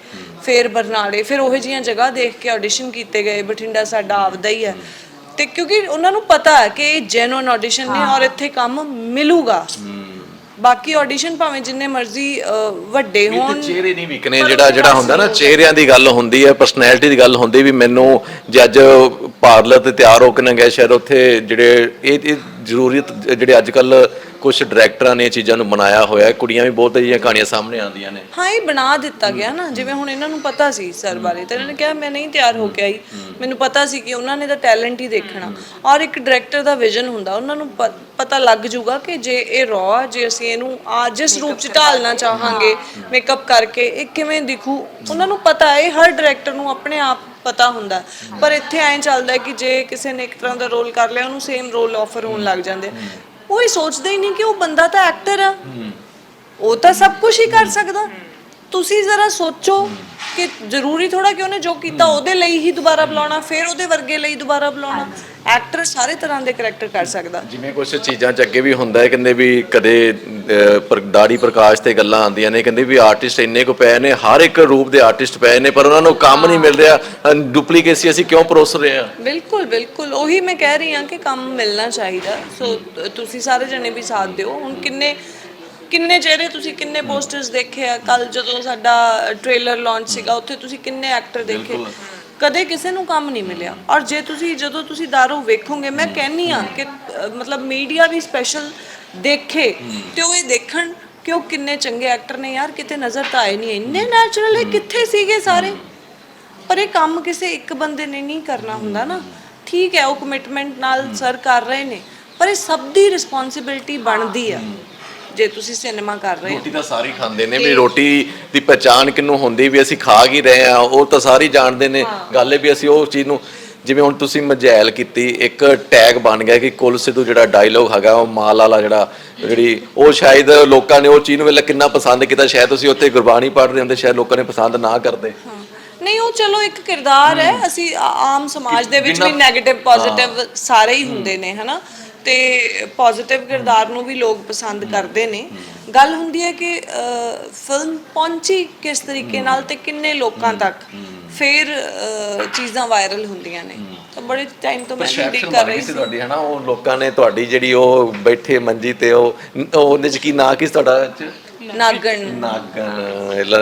ਫਿਰ ਬਰਨਾਲੇ ਫਿਰ ਉਹੋ ਜੀਆਂ ਜਗ੍ਹਾ ਦੇਖ ਕੇ ਆਡੀਸ਼ਨ ਕੀਤੇ ਗਏ ਬਠਿੰਡਾ ਸਾਡਾ ਆਪਦਾ ਹੀ ਹੈ। ਤੇ ਕਿਉਂਕਿ ਉਹਨਾਂ ਨੂੰ ਪਤਾ ਹੈ ਕਿ ਇਹ ਜੈਨੂਨ ਆਡੀਸ਼ਨ ਨੇ ਔਰ ਇੱਥੇ ਕੰਮ ਮਿਲੂਗਾ। ਬਾਕੀ ਆਡੀਸ਼ਨ ਭਾਵੇਂ ਜਿੰਨੇ ਮਰਜ਼ੀ ਅਹ, ਵੱਡੇ ਹੋਣ। ਚਿਹਰੇ ਨਹੀਂ ਵਿਕਨੇ ਜਿਹੜਾ ਜਿਹੜਾ ਹੁੰਦਾ ਨਾ ਚਿਹਰਿਆਂ ਦੀ ਗੱਲ ਹੁੰਦੀ ਹੈ ਪਰਸਨੈਲਿਟੀ ਦੀ ਗੱਲ ਹੁੰਦੀ ਵੀ ਮੈਨੂੰ ਜੇ ਅੱਜ ਪਾਰਲਰ ਤੇ ਤਿਆਰ ਹੋ ਕੇ ਨਾ ਗਏ ਸ਼ਾਇਦ ਉੱਥੇ ਜਿਹੜੇ ਇਹ ਇਹ ਜ਼ਰੂਰੀਅਤ ਜਿਹੜੇ ਅੱਜ ਕੱਲ ਕੁਝ ਡਾਇਰੈਕਟਰਾਂ ਨੇ ਚੀਜ਼ਾਂ ਨੂੰ ਬਣਾਇਆ ਹੋਇਆ ਹੈ ਕੁੜੀਆਂ ਵੀ ਬਹੁਤ ਜਿਹੀਆਂ ਕਹਾਣੀਆਂ ਸਾਹਮਣੇ ਆਉਂਦੀਆਂ ਨੇ। ਹਾਂ ਇਹ ਬਣਾ ਦਿੱਤਾ ਗਿਆ ਨਾ ਜਿਵੇਂ ਹੁਣ ਇਹਨਾਂ ਨੂੰ ਪਤਾ ਸੀ ਸਰ ਬਾਰੇ ਤੇ ਇਹਨਾਂ ਨੇ ਕਿਹਾ ਮੈਂ ਨਹੀਂ ਤਿਆਰ ਹੋ ਕੇ ਆਈ। ਮੈਨੂੰ ਪਤਾ ਸੀ ਕਿ ਉਹਨਾਂ ਨੇ ਤਾਂ ਟੈਲੈਂਟ ਹੀ ਦੇਖਣਾ। ਔਰ ਇੱਕ ਡਾਇਰੈਕਟਰ ਦਾ ਵਿਜ਼ਨ ਹੁੰਦਾ ਉਹਨਾਂ ਨੂੰ ਪਤਾ ਲੱਗ ਜੂਗਾ ਕਿ ਜੇ ਇਹ ਰॉ ਜੇ ਅਸੀਂ ਇਹਨੂੰ ਆ ਜਿਸ ਰੂਪ ਚ ਢਾਲਣਾ ਚਾਹਾਂਗੇ ਮੇਕਅਪ ਕਰਕੇ ਇਹ ਕਿਵੇਂ ਦਿਖੂ? ਉਹਨਾਂ ਨੂੰ ਪਤਾ ਹੈ ਹਰ ਡਾਇਰੈਕਟਰ ਨੂੰ ਆਪਣੇ ਆਪ ਪਤਾ ਹੁੰਦਾ। ਪਰ ਇੱਥੇ ਐਂ ਚੱਲਦਾ ਕਿ ਜੇ ਕਿਸੇ ਨੇ ਇੱਕ ਤਰ੍ਹਾਂ ਦਾ ਰੋਲ ਕਰ ਲਿਆ ਉਹਨੂੰ ਸੇਮ ਰੋਲ ਆਫਰ ਹੋਣ ਲੱਗ ਜਾਂਦੇ। ਉਹ ਇਹ ਸੋਚਦੇ ਹੀ ਨਹੀਂ ਕਿ ਉਹ ਬੰਦਾ ਤਾਂ ਐਕਟਰ ਆ। ਉਹ ਤਾਂ ਸਭ ਕੁਝ ਹੀ ਕਰ ਸਕਦਾ। ਤੁਸੀਂ ਜ਼ਰਾ ਸੋਚੋ। ਕਿ ਜ਼ਰੂਰੀ ਥੋੜਾ ਕਿ ਉਹਨੇ ਜੋ ਕੀਤਾ ਉਹਦੇ ਲਈ ਹੀ ਦੁਬਾਰਾ ਬੁਲਾਉਣਾ ਫਿਰ ਉਹਦੇ ਵਰਗੇ ਲਈ ਦੁਬਾਰਾ ਬੁਲਾਉਣਾ। ਐਕਟਰ ਸਾਰੇ ਤਰ੍ਹਾਂ ਦੇ ਕਰੈਕਟਰ ਕਰ ਸਕਦਾ। ਜਿਵੇਂ ਕੁਝ ਚੀਜ਼ਾਂ ਚ ਅੱਗੇ ਵੀ ਹੁੰਦਾ ਹੈ ਕਹਿੰਦੇ ਵੀ ਕਦੇ ਦਾੜੀ ਪ੍ਰਕਾਸ਼ ਤੇ ਗੱਲਾਂ ਆਉਂਦੀਆਂ ਨੇ ਕਹਿੰਦੇ ਵੀ ਆਰਟਿਸਟ ਇੰਨੇ ਕੁ ਪਏ ਨੇ ਹਰ ਇੱਕ ਰੂਪ ਦੇ ਆਰਟਿਸਟ ਪਏ ਨੇ ਪਰ ਉਹਨਾਂ ਨੂੰ ਕੰਮ ਨਹੀਂ ਮਿਲ ਰਿਹਾ। ਡੁਪਲੀਕੇਸੀ ਅਸੀਂ ਕਿਉਂ ਪਰੋਸ ਰਹੇ ਹਾਂ? ਬਿਲਕੁਲ ਬਿਲਕੁਲ। ਉਹੀ ਮੈਂ ਕਹਿ ਰਹੀ ਹਾਂ ਕਿ ਕੰਮ ਮਿਲਣਾ ਚਾਹੀਦਾ। ਸੋ ਤੁਸੀਂ ਸਾਰੇ ਜਣੇ ਵੀ ਸਾਥ ਦਿਓ। ਹੁਣ ਕਿੰਨੇ ਕਿੰਨੇ ਚਿਹਰੇ ਤੁਸੀਂ ਕਿੰਨੇ ਪੋਸਟਰਸ ਦੇਖੇ ਆ? ਕੱਲ ਜਦੋਂ ਸਾਡਾ ਟ੍ਰੇਲਰ ਲਾਂਚ ਸੀਗਾ ਉੱਥੇ ਤੁਸੀਂ ਕਿੰਨੇ ਐਕਟਰ ਦੇਖੇ? ਕਦੇ ਕਿਸੇ ਨੂੰ ਕੰਮ ਨਹੀਂ ਮਿਲਿਆ। ਔਰ ਜੇ ਤੁਸੀਂ ਜਦੋਂ ਤੁਸੀਂ ਦਾਰੂ ਵੇਖੋਗੇ ਮੈਂ ਕਹਿੰਨੀ ਆ ਕਿ ਅ, ਮਤਲਬ ਮੀਡੀਆ ਵੀ ਸਪੈਸ਼ਲ ਦੇਖੇ ਤੇ ਉਹ ਇਹ ਦੇਖਣ ਕਿ ਉਹ ਕਿੰਨੇ ਚੰਗੇ ਐਕਟਰ ਨੇ ਯਾਰ ਕਿਤੇ ਨਜ਼ਰ ਤਾਂ ਆਏ ਨਹੀਂ। ਇੰਨੇ ਨੈਚੁਰਲ ਇਹ ਕਿੱਥੇ ਸੀਗੇ ਸਾਰੇ? ਪਰ ਇਹ ਕੰਮ ਕਿਸੇ ਇੱਕ ਬੰਦੇ ਨੇ ਨਹੀਂ ਕਰਨਾ ਹੁੰਦਾ ਨਾ। ਠੀਕ ਹੈ ਉਹ ਕਮਿਟਮੈਂਟ ਨਾਲ ਸਰ ਕਰ ਰਹੇ ਨੇ ਪਰ ਇਹ ਸਭ ਦੀ ਰਿਸਪੌਂਸਿਬਿਲਟੀ ਬਣਦੀ ਆ। ਜੇ ਤੁਸੀਂ ਸਿਨੇਮਾ ਕਰ ਰਹੇ ਹੋ। ਰੋਟੀ ਤਾਂ ਸਾਰੇ ਹੀ ਖਾਂਦੇ ਨੇ ਵੀ ਰੋਟੀ ਦੀ ਪਛਾਣ ਕਿਨੂੰ ਹੁੰਦੀ ਵੀ ਅਸੀਂ ਖਾ ਕੀ ਰਹੇ ਆ ਉਹ ਤਾਂ ਸਾਰੇ ਹੀ ਜਾਣਦੇ ਨੇ। ਗੱਲ ਇਹ ਵੀ ਅਸੀਂ ਉਹ ਚੀਜ਼ ਨੂੰ ਜਿਵੇਂ ਹੁਣ ਤੁਸੀਂ ਮਜੈਲ ਕੀਤੀ ਇੱਕ ਟੈਗ ਬਣ ਗਿਆ ਕਿ ਕੁਲ ਸਿੱਧੂ ਜਿਹੜਾ ਡਾਇਲੋਗ ਹੈਗਾ ਉਹ ਮਾਲ ਵਾਲਾ ਜਿਹੜਾ ਜਿਹੜੀ ਉਹ ਸ਼ਾਇਦ ਲੋਕਾਂ ਨੇ ਉਹ ਚੀਜ਼ ਨੂੰ ਵੇਲੇ ਕਿੰਨਾ ਪਸੰਦ ਕੀਤਾ ਸ਼ਾਇਦ ਤੁਸੀਂ ਉੱਥੇ ਗੁਰਬਾਣੀ ਪੜ੍ਹ ਰਹੇ ਹੁੰਦੇ ਸ਼ਾਇਦ ਲੋਕਾਂ ਨੇ ਪਸੰਦ ਨਾ ਕਰਦੇ। ਨਹੀਂ ਉਹ ਚਲੋ ਇੱਕ ਕਿਰਦਾਰ ਹੈ ਅਸੀਂ ਆ- ਆਮ ਸਮਾਜ ਦੇ ਵਿੱਚ ਵੀ 네ਗੇਟਿਵ ਪੋਜ਼ਿਟਿਵ ਸਾਰੇ ਹੀ ਹੁੰਦੇ ਨੇ ਹਨਾ? ਤੇ ਪੋਜ਼ਿਟਿਵ ਕਿਰਦਾਰ ਨੂੰ ਵੀ ਲੋਕ ਪਸੰਦ ਕਰਦੇ ਨੇ। ਗੱਲ ਹੁੰਦੀ ਹੈ ਕਿ ਫਿਲਮ ਪਹੁੰਚੀ ਕਿਸ ਤਰੀਕੇ ਨਾਲ ਤੇ ਕਿੰਨੇ ਲੋਕਾਂ ਤੱਕ? ਫਿਰ ਚੀਜ਼ਾਂ ਵਾਇਰਲ ਹੁੰਦੀਆਂ ਨੇ। ਤਾਂ ਬੜੇ ਟਾਈਮ ਤੋਂ ਮੈਂ ਉਡੀਕ ਕਰ ਰਹੀ ਸੀ ਤੁਹਾਡੀ ਹਨਾ? ਉਹ ਲੋਕਾਂ ਨੇ ਤੁਹਾਡੀ ਜਿਹੜੀ ਉਹ ਬੈਠੇ ਮੰਜੀ ਤੇ ਉਹ ਉਹ ਉਹਦੇ ਚ ਕੀ ਨਾਂ ਕੀ ਸੀ ਤੁਹਾਡਾ? ਨਾਗਣ। ਇਹਲਾ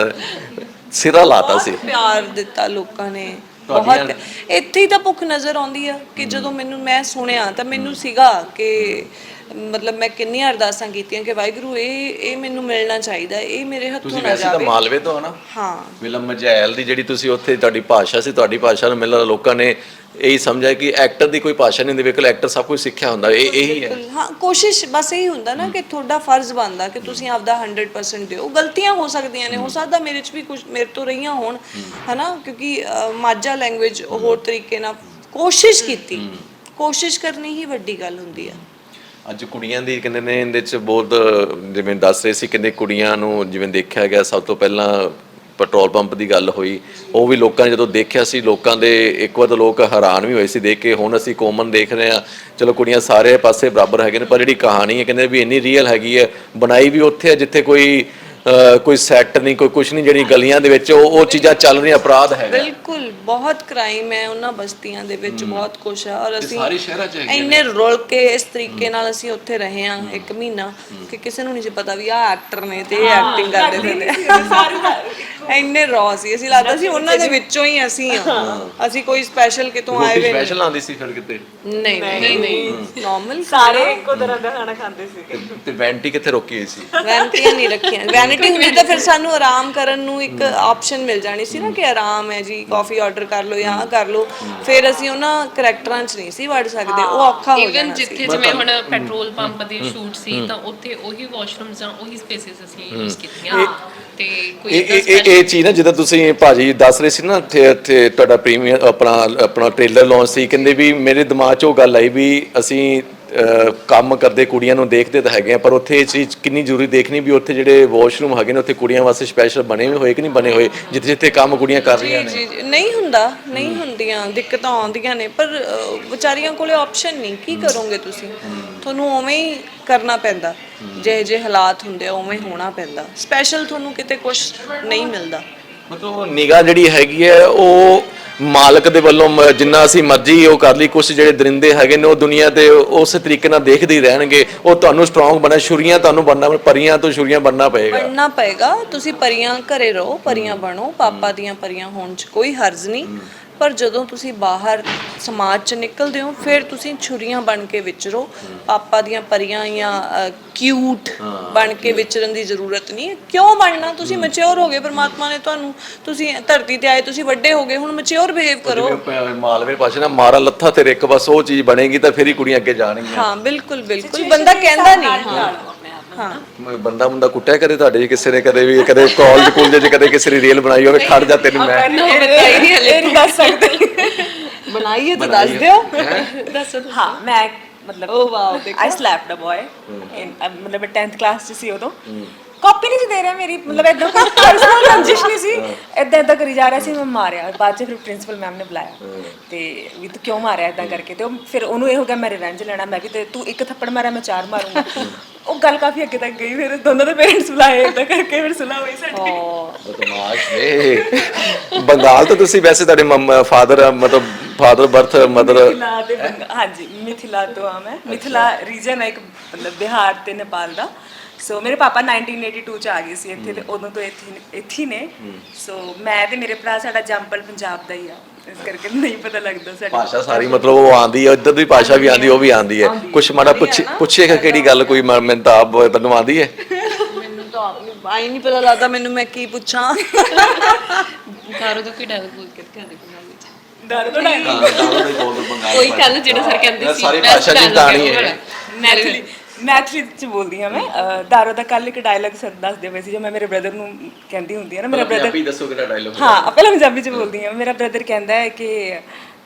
ਸਿਰਾ ਲਾਤਾ ਸੀ। ਪਿਆਰ ਦਿੱਤਾ ਲੋਕਾਂ ਨੇ। ਬਹੁਤ। ਇੱਥੇ ਹੀ ਤਾਂ ਭੁੱਖ ਨਜ਼ਰ ਆਉਂਦੀ ਆ ਕਿ ਜਦੋਂ ਮੈਨੂੰ ਮੈਂ ਸੁਣਿਆ ਤਾਂ ਮੈਨੂੰ ਸੀਗਾ ਕਿ ਮਤਲਬ ਮੈਂ ਕਿੰਨੀਆਂ ਅਰਦਾਸਾਂ ਕੀਤੀਆਂ ਕਿ ਵਾਹਿਗੁਰੂ ਇਹ ਇਹ ਮੈਨੂੰ ਮਿਲਣਾ ਚਾਹੀਦਾ ਇਹ ਮੇਰੇ ਹੱਥੋਂ ਤੁਸੀਂ ਨਾ ਵੈਸੇ ਤਾਂ ਜਾਵੇ। ਮਾਲਵੇ ਤੋਂ ਹਨਾ ਹਾਂ। ਵਿਲਮ ਮਜੈਲ ਦੀ ਜਿਹੜੀ ਤੁਸੀਂ ਉੱਥੇ ਤੁਹਾਡੀ ਭਾਸ਼ਾ ਸੀ ਤੁਹਾਡੀ ਭਾਸ਼ਾ ਨੂੰ ਮਿਲਣ ਲੋਕਾਂ ਨੇ ਇਹੀ ਸਮਝਿਆ ਕਿ ਐਕਟਰ ਦੀ ਕੋਈ ਭਾਸ਼ਾ ਨਹੀਂ ਹੁੰਦੀ ਵੇਖੋ ਐਕਟਰ ਸਭ ਕੁਝ ਸਿੱਖਿਆ ਹੁੰਦਾ ਇਹ ਇਹੀ ਹੈ। ਹਾਂ ਕੋਸ਼ਿਸ਼ ਬਸ ਇਹੀ ਹੁੰਦਾ ਨਾ ਕਿ ਤੁਹਾਡਾ ਫਰਜ਼ ਬਣਦਾ ਕਿ ਤੁਸੀਂ ਆਪਦਾ 100% ਦਿਓ। ਗਲਤੀਆਂ ਹੋ ਸਕਦੀਆਂ ਨੇ ਹੋ ਸਕਦਾ ਮੇਰੇ ਚ ਵੀ ਕੁਝ ਮੇਰੇ ਤੋਂ ਰਹੀਆਂ ਹੋਣ ਹਨਾ? ਕਿਉਂਕਿ ਮਾਝਾ ਲੈਂਗੁਏਜ ਹੋਰ ਤਰੀਕੇ ਨਾਲ ਕੋਸ਼ਿਸ਼ ਕੀਤੀ। ਕੋਸ਼ਿਸ਼ ਕਰਨੀ ਹੀ ਵੱਡੀ ਗੱਲ ਹੁੰਦੀ ਆ। ਅੱਜ ਕੁੜੀਆਂ ਦੀ ਕਹਿੰਦੇ ਨੇ ਇਹਦੇ ਚ ਬਹੁਤ ਜਿਵੇਂ ਦੱਸ ਰਹੇ ਸੀ ਕਹਿੰਦੇ ਕੁੜੀਆਂ ਨੂੰ ਜਿਵੇਂ ਦੇਖਿਆ ਗਿਆ ਸਭ ਤੋਂ ਪਹਿਲਾਂ ਪੈਟਰੋਲ ਪੰਪ ਦੀ ਗੱਲ ਹੋਈ ਉਹ ਵੀ ਲੋਕਾਂ ਨੇ ਜਦੋਂ ਦੇਖਿਆ ਸੀ ਲੋਕਾਂ ਦੇ ਇੱਕ ਵਾਰ ਤਾਂ ਲੋਕ ਹੈਰਾਨ ਵੀ ਹੋਏ ਸੀ ਦੇਖ ਕੇ ਹੁਣ ਅਸੀਂ ਕਾਮਨ ਦੇਖ ਰਹੇ ਆ ਚਲੋ ਕੁੜੀਆਂ ਸਾਰੇ ਪਾਸੇ ਬਰਾਬਰ ਹੈਗੇ ਨੇ ਪਰ ਜਿਹੜੀ ਕਹਾਣੀ ਹੈ ਕਹਿੰਦੇ ਵੀ ਇੰਨੀ ਰੀਅਲ ਹੈਗੀ ਹੈ ਬਣਾਈ ਵੀ ਉੱਥੇ ਹੈ ਜਿੱਥੇ ਕੋਈ ਕੋਈ ਸੈੱਟ ਨਹੀਂ ਕੋਈ ਕੁਝ ਨਹੀਂ ਜਿਹੜੀ ਗਲੀਆਂ ਦੇ ਵਿੱਚ ਉਹ ਉਹ ਚੀਜ਼ਾਂ ਚੱਲ ਰਹੀਆਂ ਅਪਰਾਧ ਹੈਗਾ ਬਿਲਕੁਲ ਬਹੁਤ ਕ੍ਰਾਈਮ ਹੈ ਉਹਨਾਂ ਬਸਤੀਆਂ ਦੇ ਵਿੱਚ ਬਹੁਤ ਕੁਛ ਹੈ ਔਰ ਅਸੀਂ ਸਾਰੇ ਸ਼ਹਿਰਾਂ 'ਚ ਹੈਗੀਆਂ ਇੰਨੇ ਰੁਲ ਕੇ ਇਸ ਤਰੀਕੇ ਨਾਲ ਅਸੀਂ ਉੱਥੇ ਰਹੇ ਹਾਂ ਇੱਕ ਮਹੀਨਾ ਕਿ ਕਿਸੇ ਨੂੰ ਨਹੀਂ ਸੀ ਪਤਾ ਵੀ ਆਹ ਐਕਟਰ ਨੇ ਤੇ ਇਹ ਐਕਟਿੰਗ ਕਰਦੇ ਨੇ। ਇੰਨੇ ਰੌ ਸੀ। ਅਸੀਂ ਲੱਗਦਾ ਸੀ ਉਹਨਾਂ ਦੇ ਵਿੱਚੋਂ ਹੀ ਅਸੀਂ ਆ ਅਸੀਂ ਕੋਈ ਸਪੈਸ਼ਲ ਕਿਤੋਂ ਆਏ ਵੇ ਸਪੈਸ਼ਲ ਆਉਂਦੀ ਸੀ ਫਿਰ ਕਿਤੇ? ਨਹੀਂ ਨਹੀਂ ਨਹੀਂ ਨਾਰਮਲ ਸਾਰੇ ਇੱਕੋ ਤਰ੍ਹਾਂ ਦਾ ਖਾਣਾ ਖਾਂਦੇ ਸੀ। ਤੇ- ਵੈਂਟੀ ਕਿੱਥੇ ਰੋਕੀ ਹੋਈ ਸੀ? ਵੈਨਟੀਆਂ ਨਹੀਂ ਰੱਖੀਆਂ। ਵੈਨਿਟੀ ਹੁੰਦੀ ਤਾਂ ਫਿਰ ਸਾਨੂੰ ਆਰਾਮ ਕਰਨ ਨੂੰ ਇੱਕ ਆਪਸ਼ਨ ਮਿਲ ਜਾਣੀ ਸੀ ਨਾ ਕਿ ਆਰਾਮ ਹੈ ਜੀ ਕਾਫੀ ਆਰਡਰ ਕਰ ਲਓ ਜਾਂ ਕਰ ਲਓ। ਫਿਰ ਅਸੀਂ ਉਹਨਾਂ ਕਰੈਕਟਰਾਂ 'ਚ ਨਹੀਂ ਸੀ ਵੜ ਸਕਦੇ। ਉਹ ਔਖਾ ਹੋ ਇਵਨ ਜਾਣਾ ਸੀ। ਜਿੱਥੇ ਜਿਵੇਂ ਹੁਣ ਪੈਟਰੋਲ ਪੰਪ ਦੇ ਸ਼ੂਟ ਸੀ ਤਾਂ ਉੱਥੇ ਉਹੀ ਵਾਸ਼ਰੂਮਸ ਜਾਂ ਉਹੀ ਸਪੇਸਿਸ ਅਸੀਂ ਯੂਜ਼ ਕੀਤੀਆਂ। ਤੇ ਕੋਈ ਇਹ ਇਹ ਇਹ- ਇਹ ਚੀਜ਼ ਨਾ ਜਦੋਂ ਤੁਸੀਂ ਭਾਜੀ ਦੱਸ ਰਹੇ ਸੀ ਨਾ ਇੱਥੇ ਇੱਥੇ ਤੁਹਾਡਾ ਪ੍ਰੀਮੀਅਰ ਆਪਣਾ ਆਪਣਾ ਟ੍ਰੇਲਰ ਲਾਂਚ ਸੀ ਕਹਿੰਦੇ ਵੀ ਮੇਰੇ ਦਿਮਾਗ 'ਚ ਉਹ ਗੱਲ ਆਈ ਵੀ ਅਸੀਂ ਕੰਮ ਕਰਦੇ ਕੁੜੀਆਂ ਨੂੰ ਦੇਖਦੇ ਤਾਂ ਹੈਗੇ ਆ ਪਰ ਉੱਥੇ ਇਹ ਚੀਜ਼ ਕਿੰਨੀ ਜ਼ਰੂਰੀ ਦੇਖਣੀ ਵੀ ਉੱਥੇ ਜਿਹੜੇ ਵਾਸ਼ਰੂਮ ਹੈਗੇ ਨੇ ਉੱਥੇ ਕੁੜੀਆਂ ਵਾਸਤੇ ਸਪੈਸ਼ਲ ਬਣੇ ਹੋਏ ਕਿ ਨਹੀਂ ਬਣੇ ਹੋਏ ਜਿੱਥੇ ਜਿੱਥੇ ਕੰਮ ਕੁੜੀਆਂ ਕਰ ਰਹੀਆਂ ਨੇ? ਜੀ ਜੀ ਨਹੀਂ ਹੁੰਦਾ ਨਹੀਂ ਹੁੰਦੀਆਂ ਦਿੱਕਤਾਂ ਆਉਂਦੀਆਂ ਨੇ ਪਰ ਵਿਚਾਰੀਆਂ ਕੋਲੇ ਆਪਸ਼ਨ ਨਹੀਂ ਕੀ ਕਰੋਗੇ ਤੁਸੀਂ? ਤੁਹਾਨੂੰ ਉਵੇਂ ਹੀ ਕਰਨਾ ਪੈਂਦਾ ਜੇ ਜੇ ਹਾਲਾਤ ਹੁੰਦੇ ਆ, ਉਵੇਂ ਹੋਣਾ ਪੈਂਦਾ ਸਪੈਸ਼ਲ ਤੁਹਾਨੂੰ ਕਿਤੇ ਕੁਝ ਨਹੀਂ ਮਿਲਦਾ। ਮਤਲਬ ਨਿਗਾਹ ਜਿਹੜੀ ਹੈਗੀ ਹੈ ਉਹ ਮਾਲਕ ਦੇ ਵੱਲੋਂ ਜਿੰਨਾ ਅਸੀਂ ਮਰਜ਼ੀ ਉਹ ਕਰ ਲਈ ਕੁਝ ਜਿਹੜੇ ਦਰਿੰਦੇ ਹੈਗੇ ਨੇ ਉਹ ਦੁਨੀਆ ਤੇ ਉਸ ਤਰੀਕੇ ਨਾਲ ਦੇਖਦੇ ਹੀ ਰਹਿਣਗੇ ਉਹ ਤੁਹਾਨੂੰ ਸਟਰੋਂਗ ਬਣਾ ਛੁਰੀਆਂ ਤੁਹਾਨੂੰ ਬਣਨਾ ਪਰੀਆਂ ਤੋਂ ਛੁਰੀਆਂ ਬਣਨਾ ਪਏਗਾ। ਬਣਨਾ ਪਏਗਾ ਤੁਸੀਂ ਪਰੀਆਂ ਘਰੇ ਰਹੋ ਪਰੀਆਂ ਬਣੋ ਪਾਪਾ ਦੀਆਂ ਪਰੀਆਂ ਹੋਣ 'ਚ ਕੋਈ ਹਰਜ਼ ਨਹੀਂ। ਪਰ ਜਦੋਂ ਤੁਸੀਂ ਬਾਹਰ ਸਮਾਜ 'ਚ ਨਿਕਲਦੇ ਹੋ ਫਿਰ ਤੁਸੀਂ ਛੁਰੀਆਂ ਬਣ ਕੇ ਵਿਚਰੋ। ਪਾਪਾ ਦੀਆਂ ਪਰੀਆਂ ਜਾਂ ਕਿਊਟ ਬਣ ਕੇ ਵਿਚਰਨ ਦੀ ਜ਼ਰੂਰਤ ਨਹੀਂ ਹੈ। ਕਿਉਂ ਬਣਨਾ? ਤੁਸੀਂ ਮੈਚੁਰ ਹੋ ਗਏ ਪਰਮਾਤਮਾ ਨੇ ਤੁਹਾਨੂੰ ਤੁਸੀਂ ਧਰਤੀ ਤੇ ਆਏ ਤੁਸੀਂ ਵੱਡੇ ਹੋ ਗਏ ਹੁਣ ਮੈਚੁਰ ਬਿਹੇਵ ਕਰੋ। ਮਾਲਵੇ ਪਾਸੇ ਨਾ ਮਾਰਾ ਲੱਥਾ ਤੇਰੇ ਇੱਕ ਬਸ ਉਹ ਚੀਜ਼ ਬਣੇਗੀ ਤਾਂ ਫਿਰ ਹੀ ਕੁੜੀਆਂ ਅੱਗੇ ਜਾਣਗੀਆਂ। ਹਾਂ ਬਿਲਕੁਲ ਬਿਲਕੁਲ। ਬੰਦਾ ਕਹਿੰਦਾ ਨਹੀਂ। ਹਾਂ ਹਾਂ। ਮ- ਬੰਦਾ ਬੰਦਾ ਕੁੱਟਿਆ ਕਦੇ ਤੁਹਾਡੇ ਕਿਸੇ ਨੇ ਕਦੇ ਵੀ ਕਦੇ ਕਾਲਜ ਕੁਲਜ ਚ ਕਦੇ ਕਿਸੇ ਨੇ ਰੀਲ ਬਣਾਈ ਹੋਵੇ ਖੜ ਜਾ ਤੈਨੂੰ ਮੈਂ। ਇਹ ਨਹੀਂ ਦੱਸ ਸਕਦੇ। ਬਣਾਈਏ ਤਾਂ ਦੱਸ ਦਿਓ। ਦੱਸੋ ਹਾਂ ਮੈਂ ਮਤਲਬ wow, ਦੇਖੋ। ਆਈ ਸਲੈਪਡ ਅ ਬॉय ਇਨ ਮਤਲਬ 10th ਕਲਾਸ ਚ ਸੀ ਉਦੋਂ। ਕਾਪੀ ਨਹੀਂ ਸੀ ਦੇ ਰਿਹਾ ਮੇਰੀ ਮਤਲਬ ਇਦਾਂ ਕੋਈ ਪਰਸਨਲ ਰੰਜਿਸ਼ ਨਹੀਂ ਸੀ। ਇਦਾਂ ਇਦਾਂ ਕਰੀ ਜਾ ਰਿਹਾ ਸੀ ਮੈਂ ਮਾਰਿਆ। ਬਾਅਦ ਚ ਫਿਰ ਪ੍ਰਿੰਸੀਪਲ ਮੈਮ ਨੇ ਬੁਲਾਇਆ। ਤੇ ਵੀ ਤੂੰ ਕਿਉਂ ਮਾਰਿਆ ਇਦਾਂ ਕਰਕੇ? ਤੇ ਉਹ ਫਿਰ ਉਹਨੂੰ ਇਹ ਹੋ ਗਿਆ ਮੈਂ ਰਿਵੈਂਜ ਲੈਣਾ। ਮੈਂ ਵੀ ਤੇ ਤੂੰ ਇੱਕ ਥੱਪੜ ਮਾਰਿਆ ਮੈਂ ਚਾਰ ਮਾਰੂੰਗਾ। ਉਹ ਗੱਲ ਕਾਫੀ ਅੱਗੇ ਤੱਕ ਗਈ ਫਿਰ ਦੋਨਾਂ ਦੇ ਪੇਰੈਂਟਸ ਬੁਲਾਏ ਇਦਾਂ ਕਰਕੇ ਫਿਰ ਸੁਲਾ ਹੋਈ ਸਾਡੀ। ਬਦਮਾਸ਼ ਨੇ। ਬੰਗਾਲ ਤੋਂ ਤੁਸੀਂ ਵੈਸੇ ਤੁਹਾਡੇ ਫਾਦਰ ਮਤਲਬ ਫਾਦਰ ਬਰਥ ਮਦਰ ਮਿਥਿਲਾ ਤੇ ਬੰਗਾ- ਹਾਂਜੀ ਮਿਥਿਲਾ ਤੋਂ ਆ ਮੈਂ। ਮਿਥਿਲਾ ਰੀਜਨ ਹੈ ਇੱਕ ਮਤਲਬ ਬਿਹਾਰ ਤੇ ਨੇਪਾਲ ਦਾ। ਸੋ ਮੇਰੇ ਪਾਪਾ 1982 ਚ ਆ ਗਏ ਸੀ ਇੱਥੇ ਤੇ ਉਦੋਂ ਤੋਂ ਇੱਥੇ ਇੱਥੇ ਹੀ ਨੇ। ਸੋ ਮੈਂ ਤੇ ਮੇਰੇ ਭਰਾ ਸਾਡਾ ਜੰਪਲ ਪੰਜਾਬ ਦਾ ਹੀ ਆ। ਇਸ ਕਰਕੇ ਨਹੀਂ ਪਤਾ ਲੱਗਦਾ ਸਾਡਾ ਭਾਸ਼ਾ ਸਾਰੀ ਮਤਲਬ ਉਹ ਆਂਦੀ ਹੈ ਇੱਧਰ ਦੀ ਭਾਸ਼ਾ ਵੀ ਆਂਦੀ ਉਹ ਵੀ ਆਂਦੀ ਹੈ। ਕੁਛ ਮਾੜਾ ਪੁੱਛੇ ਪੁੱਛੇਗਾ ਕਿਹੜੀ ਗੱਲ ਕੋਈ ਮ- ਮੈਨੂੰ ਤਾਂ ਆਪ ਤੈਨੂੰ ਆਂਦੀ ਹੈ। ਮੈਨੂੰ ਤਾਂ ਆਪ ਨਹੀਂ ਆਈ ਨਹੀਂ ਪਤਾ ਲੱਗਦਾ ਮੈਨੂੰ ਮੈਂ ਕੀ ਪੁੱਛਾਂ। ਕਾਰੋ ਦਾ ਕੋਈ ਡਾਇਲੌਗ ਬੋਲ ਕੇ ਦਿਖਾ ਦੇ ਪੰਜਾਬੀ ਚ ਡਰ। ਤੋਂ ਡਰ ਕੋਈ ਕੱਲ ਜਿਹੜਾ ਸਰ ਕਹਿੰਦੇ ਸੀ ਸਾਰੀ ਭਾਸ਼ਾ ਦੀ dialogue ਕਹਾਣੀ ਹੈ। ਹੈ। ਮੈਥਲੀ ਮੈਥਲੀ ਚ ਬੋਲਦੀ ਆ ਮੈਂ ਦਾਰੋ ਦਾ ਕੱਲ ਇੱਕ ਡਾਇਲੌਗ ਸਰ ਦੱਸਦੇ ਪਏ ਸੀ ਜੋ ਮੈਂ ਮੇਰੇ ਬ੍ਰਦਰ ਨੂੰ ਕਹਿੰਦੀ ਹੁੰਦੀ ਆ ਨਾ ਮੇਰਾ ਬ੍ਰਦਰ ਪੰਜਾਬੀ ਦੱਸੋ ਕਿਹੜਾ ਡਾਇਲੌਗ ਹਾਂ ਪਹਿਲਾਂ ਪੰਜਾਬੀ ਚ ਬੋਲਦੀ ਆ ਮੇਰਾ ਬ੍ਰਦਰ ਕਹਿੰਦਾ ਹੈ ਕਿ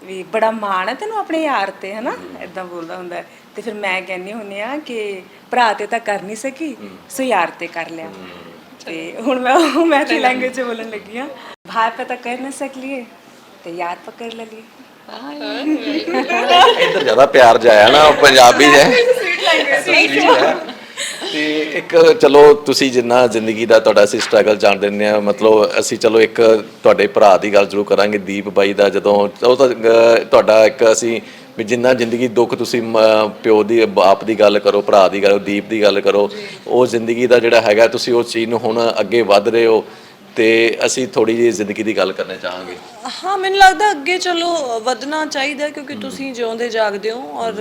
ਵੀ ਬੜਾ ਮਾਣ ਹੈ ਤੈਨੂੰ ਆਪਣੇ ਯਾਰ ਤੇ ਹੈ ਨਾ? ਇਦਾਂ ਬੋਲਦਾ ਹੁੰਦਾ ਹੈ। ਤੇ ਫਿਰ ਮੈਂ ਕਹਿੰਦੀ ਹੁੰਦੀ ਆ ਕਿ ਭਰਾ ਤੇ ਤਾਂ ਕਰ ਨਹੀਂ ਸਕੀ ਸੋ ਯਾਰ ਤੇ ਕਰ ਲਿਆ। ਤੇ ਹੁਣ ਮੈਂ ਉਹ ਮੈਥੀ ਲੈਂਗੁਏਜ ਚ ਬੋਲਣ ਲੱਗੀ ਆ ਭਾਰ ਪਤਾ ਕਰ ਨਾ ਸਕਲੀਏ ਤੇ ਯਾਰ ਪਕੜ ਲਈਏ। ਇੱਧਰ ਜ਼ਿਆਦਾ ਪਿਆਰ ਜਾਇਆ ਨਾ ਉਹ ਪੰਜਾਬੀ ਹੈ ਤੇ ਇੱਕ ਚਲੋ ਤੁਸੀਂ ਜਿੰਨਾ ਜ਼ਿੰਦਗੀ ਦਾ ਤੁਹਾਡਾ ਅਸੀਂ ਸਟਰਗਲ ਜਾਣਦੇ ਨੇ ਆ ਮਤਲਬ ਅਸੀਂ ਚਲੋ ਇੱਕ ਤੁਹਾਡੇ ਭਰਾ ਦੀ ਗੱਲ ਜ਼ਰੂਰ ਕਰਾਂਗੇ ਦੀਪ ਬਾਈ ਦਾ ਜਦੋਂ ਉਹ ਤਾਂ ਤੁਹਾਡਾ ਇੱਕ ਅਸੀਂ ਵੀ ਜਿੰਨਾ ਜ਼ਿੰਦਗੀ ਦੁੱਖ ਤੁਸੀਂ ਪਿਓ ਦੀ ਬਾਪ ਦੀ ਗੱਲ ਕਰੋ ਭਰਾ ਦੀ ਗੱਲ ਦੀਪ ਦੀ ਗੱਲ ਕਰੋ ਉਹ ਜ਼ਿੰਦਗੀ ਦਾ ਜਿਹੜਾ ਹੈਗਾ ਤੁਸੀਂ ਉਸ ਚੀਜ਼ ਨੂੰ ਹੁਣ ਅੱਗੇ ਵੱਧ ਰਹੇ ਹੋ। ਤੇ ਅਸੀਂ ਥੋੜੀ ਜਿਹੀ ਜ਼ਿੰਦਗੀ ਦੀ ਗੱਲ ਕਰਨਾ ਚਾਹਾਂਗੇ। ਹਾਂ ਮੈਨੂੰ ਲੱਗਦਾ ਅੱਗੇ ਚਲੋ ਵਧਣਾ ਚਾਹੀਦਾ ਕਿਉਂਕਿ ਤੁਸੀਂ ਜਿਉਂਦੇ ਜਾਗਦੇ ਹੋ ਔਰ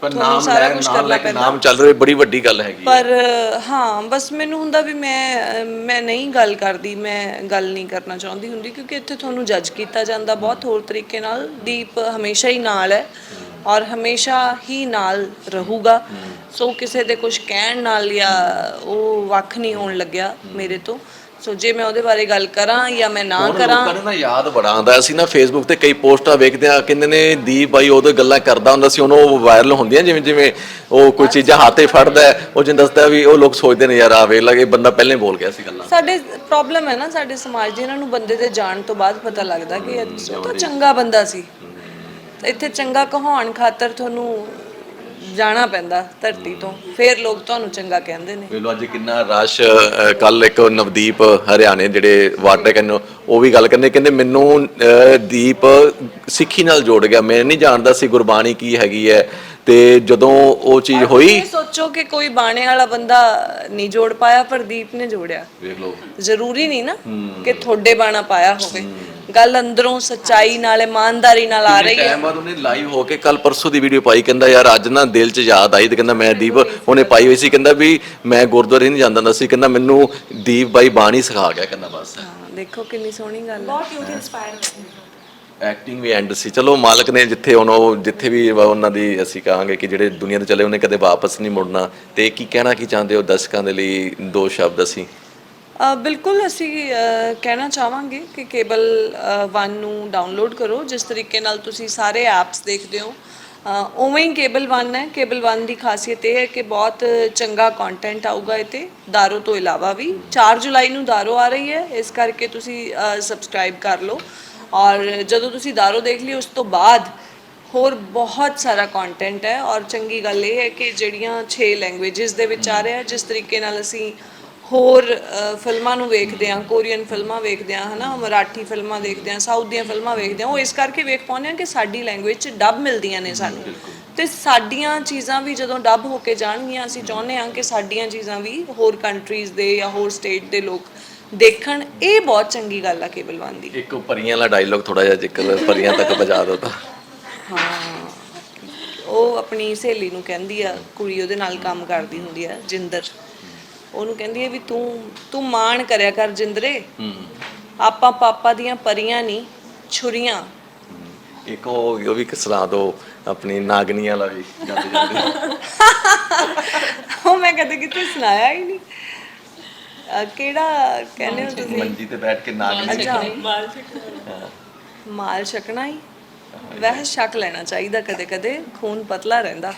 ਪਰ ਤੁਹਾਨੂੰ ਨਾਮ ਸਾਰਾ ਲੈ ਕੁਝ ਨਾਮ ਕਰਨਾ ਲੈ ਕੇ ਪੈਂਦਾ। ਨਾਮ ਚੱਲ ਰਿਹਾ ਬੜੀ ਵੱਡੀ ਗੱਲ ਹੈਗੀ ਪਰ ਹਾਂ ਬਸ ਮੈਨੂੰ ਹੁੰਦਾ ਵੀ ਮੈਂ ਮੈਂ ਨਹੀਂ ਗੱਲ ਕਰਦੀ ਮੈਂ ਗੱਲ ਨਹੀਂ ਕਰਨਾ ਚਾਹੁੰਦੀ ਹੁੰਦੀ ਕਿਉਂਕਿ ਇੱਥੇ ਤੁਹਾਨੂੰ ਜੱਜ ਕੀਤਾ ਜਾਂਦਾ ਬਹੁਤ ਹੋਰ ਤਰੀਕੇ ਨਾਲ। ਦੀਪ ਹਮੇਸ਼ਾ ਹੀ ਨਾਲ ਹੈ ਔਰ ਹਮੇਸ਼ਾ ਹੀ ਨਾਲ ਰਹੂਗਾ। ਸੋ ਕਿਸੇ ਦੇ ਕੁਝ ਕਹਿਣ ਨਾਲ ਜਾਂ ਉਹ ਵੱਖ ਨਹੀਂ ਹੋਣ ਲੱਗਿਆ ਮੇਰੇ ਤੋਂ। ਸੋ ਜੇ ਮੈਂ ਉਹਦੇ ਬਾਰੇ ਗੱਲ ਕਰਾਂ ਜਾਂ ਮੈਂ ਨਾ ਕਰਾਂ ਲੋਕਾਂ ਨੂੰ ਨਾ ਯਾਦ ਬੜਾ ਆਉਂਦਾ ਅਸੀਂ ਨਾ ਫੇਸਬੁੱਕ ਤੇ ਕਈ ਪੋਸਟਾਂ ਵੇਖਦੇ ਆ ਕਹਿੰਦੇ ਨੇ ਦੀਪ ਬਾਈ ਉਹਦੇ ਗੱਲਾਂ ਕਰਦਾ ਹੁੰਦਾ ਸੀ ਹੁਣ ਉਹ ਵਾਇਰਲ ਹੁੰਦੀਆਂ ਜਿਵੇਂ ਜਿਵੇਂ ਉਹ ਕੋਈ ਚੀਜ਼ਾਂ ਹੱਥੇ ਫੜਦਾ ਹੈ, ਉਹ ਜਿੰਨ ਦੱਸਦਾ ਵੀ ਉਹ ਲੋਕ ਸੋਚਦੇ ਨੇ ਯਾਰ ਆ ਵੇਖ ਲਗੇ ਬੰਦਾ ਪਹਿਲੇ ਬੋਲ ਗਿਆ ਸੀ ਗੱਲਾਂ। ਸਾਡੇ ਪ੍ਰੋਬਲਮ ਹੈ ਨਾ ਸਾਡੇ ਸਮਾਜ ਦੀ ਇਹਨਾਂ ਨੂੰ ਬੰਦੇ ਦੇ ਜਾਣ ਤੋਂ ਬਾਅਦ ਪਤਾ ਲੱਗਦਾ ਕਿ ਉਹ ਤਾਂ ਚੰਗਾ ਬੰਦਾ ਸੀ। ਤੇ ਇੱਥੇ ਚੰਗਾ ਕਹਾਉਣ ਖਾਤਰ ਤੁਹਾਨੂੰ ਜਾਣਾ ਪੈਂਦਾ ਧਰਤੀ ਤੋਂ। ਫਿਰ ਲੋਕ ਤੁਹਾਨੂੰ ਚੰਗਾ ਕਹਿੰਦੇ ਨੇ। ਵੇਖ ਲਓ ਅੱਜ ਕਿੰਨਾ ਰਸ਼ ਕੱਲ ਇੱਕ ਨਵਦੀਪ ਹਰਿਆਣੇ ਜਿਹੜੇ ਵਾਟਰ ਕੈਨ ਉਹ ਵੀ ਗੱਲ ਕਰਨੇ ਕਹਿੰਦੇ ਮੈਨੂੰ ਅਹ, ਦੀਪ ਸਿੱਖੀ ਨਾਲ ਜੋੜ ਗਿਆ। ਮੈਂ ਨਹੀਂ ਜਾਣਦਾ ਸੀ ਗੁਰਬਾਣੀ ਕੀ ਹੈਗੀ ਹੈ। ਤੇ ਜਦੋਂ ਉਹ ਚੀਜ਼ ਹੋਈ ਇਹ ਸੋਚੋ ਕਿ ਕੋਈ ਬਾਣੇ ਵਾਲਾ ਬੰਦਾ ਨਹੀਂ ਜੋੜ ਪਾਇਆ ਪਰ ਦੀਪ ਨੇ ਜੋੜਿਆ। ਵੇਖ ਲਓ। ਜ਼ਰੂਰੀ ਨਹੀਂ ਨਾ ਕਿ ਤੁਹਾਡੇ ਬਾਣਾ ਪਾਇਆ ਹੋਵੇ। ਗੱਲ ਅੰਦਰੋਂ ਸੱਚਾਈ ਨਾਲ ਇਮਾਨਦਾਰੀ ਨਾਲ ਆ ਰਹੀ ਹੈ। ਟਾਈਮ ਬਾਅਦ ਉਹਨੇ ਲਾਈਵ ਹੋ ਕੇ ਕੱਲ ਪਰਸੋਂ ਦੀ ਵੀਡੀਓ ਪਾਈ ਕਹਿੰਦਾ ਯਾਰ ਅੱਜ ਨਾ ਦਿਲ 'ਚ ਯਾਦ ਆਈ ਤੇ ਕਹਿੰਦਾ ਮੈਂ ਦੀਪ ਉਹਨੇ ਪਾਈ ਹੋਈ ਸੀ ਕਹਿੰਦਾ ਵੀ ਮੈਂ ਗੁਰਦੁਆਰੇ ਨਹੀਂ ਜਾਂਦਾ ਹੁੰਦਾ ਸੀ ਕਹਿੰਦਾ ਮੈਨੂੰ ਦੀਪ ਬਾਈ ਬਾਣੀ ਸਿਖਾ ਗਿਆ ਕਹਿੰਦਾ ਬਸ। ਹਾਂ, ਦੇਖੋ ਕਿੰਨੀ ਸੋਹਣੀ ਗੱਲ ਹੈ। ਬਹੁਤ ਯੂਥ ਇਨਸਪਾਇਰ ਐਕਟਿੰਗ ਵੀ ਐਂਡ ਸੀ। ਚਲੋ ਮਾਲਕ ਨੇ ਜਿੱਥੇ ਹੁਣ ਉਹ ਜਿੱਥੇ ਵੀ ਵਾ ਉਹਨਾਂ ਦੀ ਅਸੀਂ ਕਹਾਂਗੇ ਕਿ ਜਿਹੜੇ ਦੁਨੀਆ ਤੋਂ ਚਲੇ ਉਹਨੇ ਕਦੇ ਵਾਪਸ ਨਹੀਂ ਮੁੜਨਾ। ਤੇ ਕੀ ਕਹਿਣਾ ਕੀ ਚਾਹੁੰਦੇ ਹੋ ਦਰਸ਼ਕਾਂ ਦੇ ਲਈ ਦੋ ਸ਼ਬਦ ਅਸੀਂ? ਬਿਲਕੁਲ ਅਸੀਂ ਕਹਿਣਾ ਚਾਹਾਂਗੇ ਕਿ ਕੇਬਲ 1 ਨੂੰ ਡਾਊਨਲੋਡ ਕਰੋ। ਜਿਸ ਤਰੀਕੇ ਨਾਲ ਤੁਸੀਂ ਸਾਰੇ ਐਪਸ ਦੇਖਦੇ ਹੋ ਉਵੇਂ ਹੀ ਕੇਬਲ 1 ਹੈ। ਕੇਬਲ 1 ਦੀ ਖਾਸੀਅਤ ਇਹ ਹੈ ਕਿ ਬਹੁਤ ਚੰਗਾ ਕੰਟੈਂਟ ਆਊਗਾ ਤੇ ਦਾਰੋ ਤੋਂ ਇਲਾਵਾ ਵੀ। 4 ਜੁਲਾਈ ਨੂੰ ਦਾਰੋ ਆ ਰਹੀ ਹੈ। ਇਸ ਕਰਕੇ ਤੁਸੀਂ ਸਬਸਕ੍ਰਾਈਬ ਕਰ ਲਓ। ਔਰ ਜਦੋਂ ਤੁਸੀਂ ਦਾਰੋ ਦੇਖ ਲਈ ਉਸ ਤੋਂ ਬਾਅਦ ਹੋਰ ਬਹੁਤ ਸਾਰਾ ਕੰਟੈਂਟ ਹੈ। ਔਰ ਚੰਗੀ ਗੱਲ ਇਹ ਹੈ ਕਿ ਜਿਹੜੀਆਂ 6 ਲੈਂਗੁਏजेस ਦੇ ਵਿੱਚ ਆ ਰਿਹਾ ਜਿਸ ਤਰੀਕੇ ਨਾਲ ਅਸੀਂ ਹੋਰ ਫਿਲਮਾਂ ਨੂੰ ਵੇਖਦੇ ਆ ਕੋਰੀਅਨ ਫਿਲਮਾਂ ਵੇਖਦੇ ਆ ਹਨਾ ਮਰਾਠੀ ਫਿਲਮਾਂ ਦੇਖਦੇ ਆ ਸਾਊਥ ਦੀਆਂ ਫਿਲਮਾਂ ਵੇਖਦੇ ਆ ਉਹ ਇਸ ਕਰਕੇ ਵੇਖ ਪਾਉਂਦੇ ਆ ਕਿ ਸਾਡੀ ਲੈਂਗੁਏਜ 'ਚ ਡੱਬ ਮਿਲਦੀਆਂ ਨੇ ਸਾਨੂੰ। ਤੇ ਸਾਡੀਆਂ ਚੀਜ਼ਾਂ ਵੀ ਜਦੋਂ ਡੱਬ ਹੋ ਕੇ ਜਾਣਗੀਆਂ ਅਸੀਂ ਚਾਹੁੰਦੇ ਆ ਕਿ ਸਾਡੀਆਂ ਚੀਜ਼ਾਂ ਵੀ ਹੋਰ ਕੰਟਰੀਜ਼ ਦੇ ਜਾਂ ਹੋਰ ਸਟੇਟ ਦੇ ਲੋਕ ਦੇਖਣ। ਇਹ ਬਹੁਤ ਚੰਗੀ ਗੱਲ ਆ ਕੇਬਲ ਵਨ ਦੀ। ਇੱਕ ਪਰੀਆਂ ਵਾਲਾ ਡਾਇਲੋਗ ਥੋੜਾ ਜਿਹਾ ਜੇਕਰ ਪਰੀਆਂ ਤੱਕ ਪਹੁੰਚਾ ਦਿਓ ਤਾਂ। ਹਾਂ। ਉਹ ਆਪਣੀ ਸਹੇਲੀ ਨੂੰ ਕਹਿੰਦੀ ਆ ਕੁੜੀ ਉਹਦੇ ਨਾਲ ਕੰਮ ਕਰਦੀ ਹੁੰਦੀ ਆ ਜਿੰਦਰ। ਉਹਨੂੰ ਕਹਿੰਦੀ ਹੈ ਵੀ ਤੂੰ ਤੂੰ ਮਾਣ ਕਰਿਆ ਕਰ ਜਿੰਦਰੇ। ਆਪਾਂ ਪਾਪਾ ਦੀਆਂ ਪਰੀਆਂ ਨਹੀਂ ਛੁਰੀਆਂ। ਇੱਕ ਉਹ ਉਹ ਵੀ ਇੱਕ ਸੁਣਾ ਦਿਓ ਆਪਣੀ ਨਾਗਨੀ ਵਾਲਾ ਵੀ ਜਾਂਦੇ ਜਾਂਦੇ। ਉਹ ਮੈਂ ਕਦੇ ਕਿਤੇ ਸੁਣਾਇਆ ਹੀ ਨਹੀਂ। ਅਹ ਕਿਹੜਾ ਕਹਿੰਦੇ ਹੋ ਤੁਸੀਂ? ਮੰਜੀ ਤੇ ਬੈਠ ਕੇ ਨਾਗਨੀ ਅੱਛਾ। ਮਾਲ ਛਕਣਾ ਹੀ। ਵੈਸੇ ਛਕ ਲੈਣਾ ਚਾਹੀਦਾ ਕਦੇ ਕਦੇ ਖੂਨ ਪਤਲਾ ਰਹਿੰਦਾ।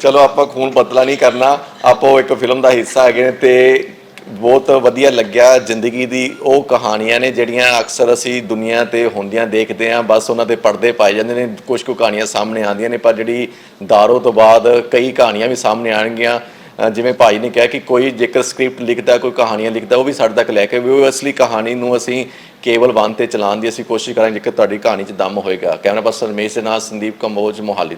ਚਲੋ ਆਪਾਂ ਖੂਨ ਪਤਲਾ ਨਹੀਂ ਕਰਨਾ ਆਪਾਂ ਉਹ ਇੱਕ ਫਿਲਮ ਦਾ ਹਿੱਸਾ ਹੈਗੇ ਨੇ ਤੇ ਬਹੁਤ ਵਧੀਆ ਲੱਗਿਆ ਜ਼ਿੰਦਗੀ ਦੀ ਉਹ ਕਹਾਣੀਆਂ ਨੇ ਜਿਹੜੀਆਂ ਅਕਸਰ ਅਸੀਂ ਦੁਨੀਆ ਤੇ ਹੁੰਦੀਆਂ ਦੇਖਦੇ ਆਂ ਬਸ ਉਹਨਾਂ ਦੇ ਪਰਦੇ ਪਾਏ ਜਾਂਦੇ ਨੇ ਕੁਝ ਕੁ ਕਹਾਣੀਆਂ ਸਾਹਮਣੇ ਆਉਂਦੀਆਂ ਨੇ ਪਰ ਜਿਹੜੀ ਦਾਰੋ ਤੋਂ ਬਾਅਦ ਕਈ ਕਹਾਣੀਆਂ ਵੀ ਸਾਹਮਣੇ ਆਣਗੀਆਂ ਅ, ਜਿਵੇਂ ਭਾਈ ਨੇ ਕਿਹਾ ਕਿ ਕੋਈ ਜੇਕਰ ਸਕ੍ਰਿਪਟ ਲਿਖਦਾ ਕੋਈ ਕਹਾਣੀਆਂ ਲਿਖਦਾ ਉਹ ਵੀ ਸਾਡੇ ਤੱਕ ਲੈ ਕੇ ਵੀ ਉਹ ਅਸਲੀ ਕਹਾਣੀ ਨੂੰ ਅਸੀਂ ਕੇਵਲ ਵਨ ਤੇ ਚਲਾਉਣ ਦੀ ਅਸੀਂ ਕੋਸ਼ਿਸ਼ ਕਰਾਂਗੇ ਜੇਕਰ ਤੁਹਾਡੀ ਕਹਾਣੀ 'ਚ ਦਮ ਹੋਏਗਾ। ਕੈਮਰਾ ਪਰਸਨ ਰਮੇਸ਼ ਦੇ ਨਾਲ ਸੰਦੀਪ ਕੰਬੋਜ ਮੋਹਾਲੀ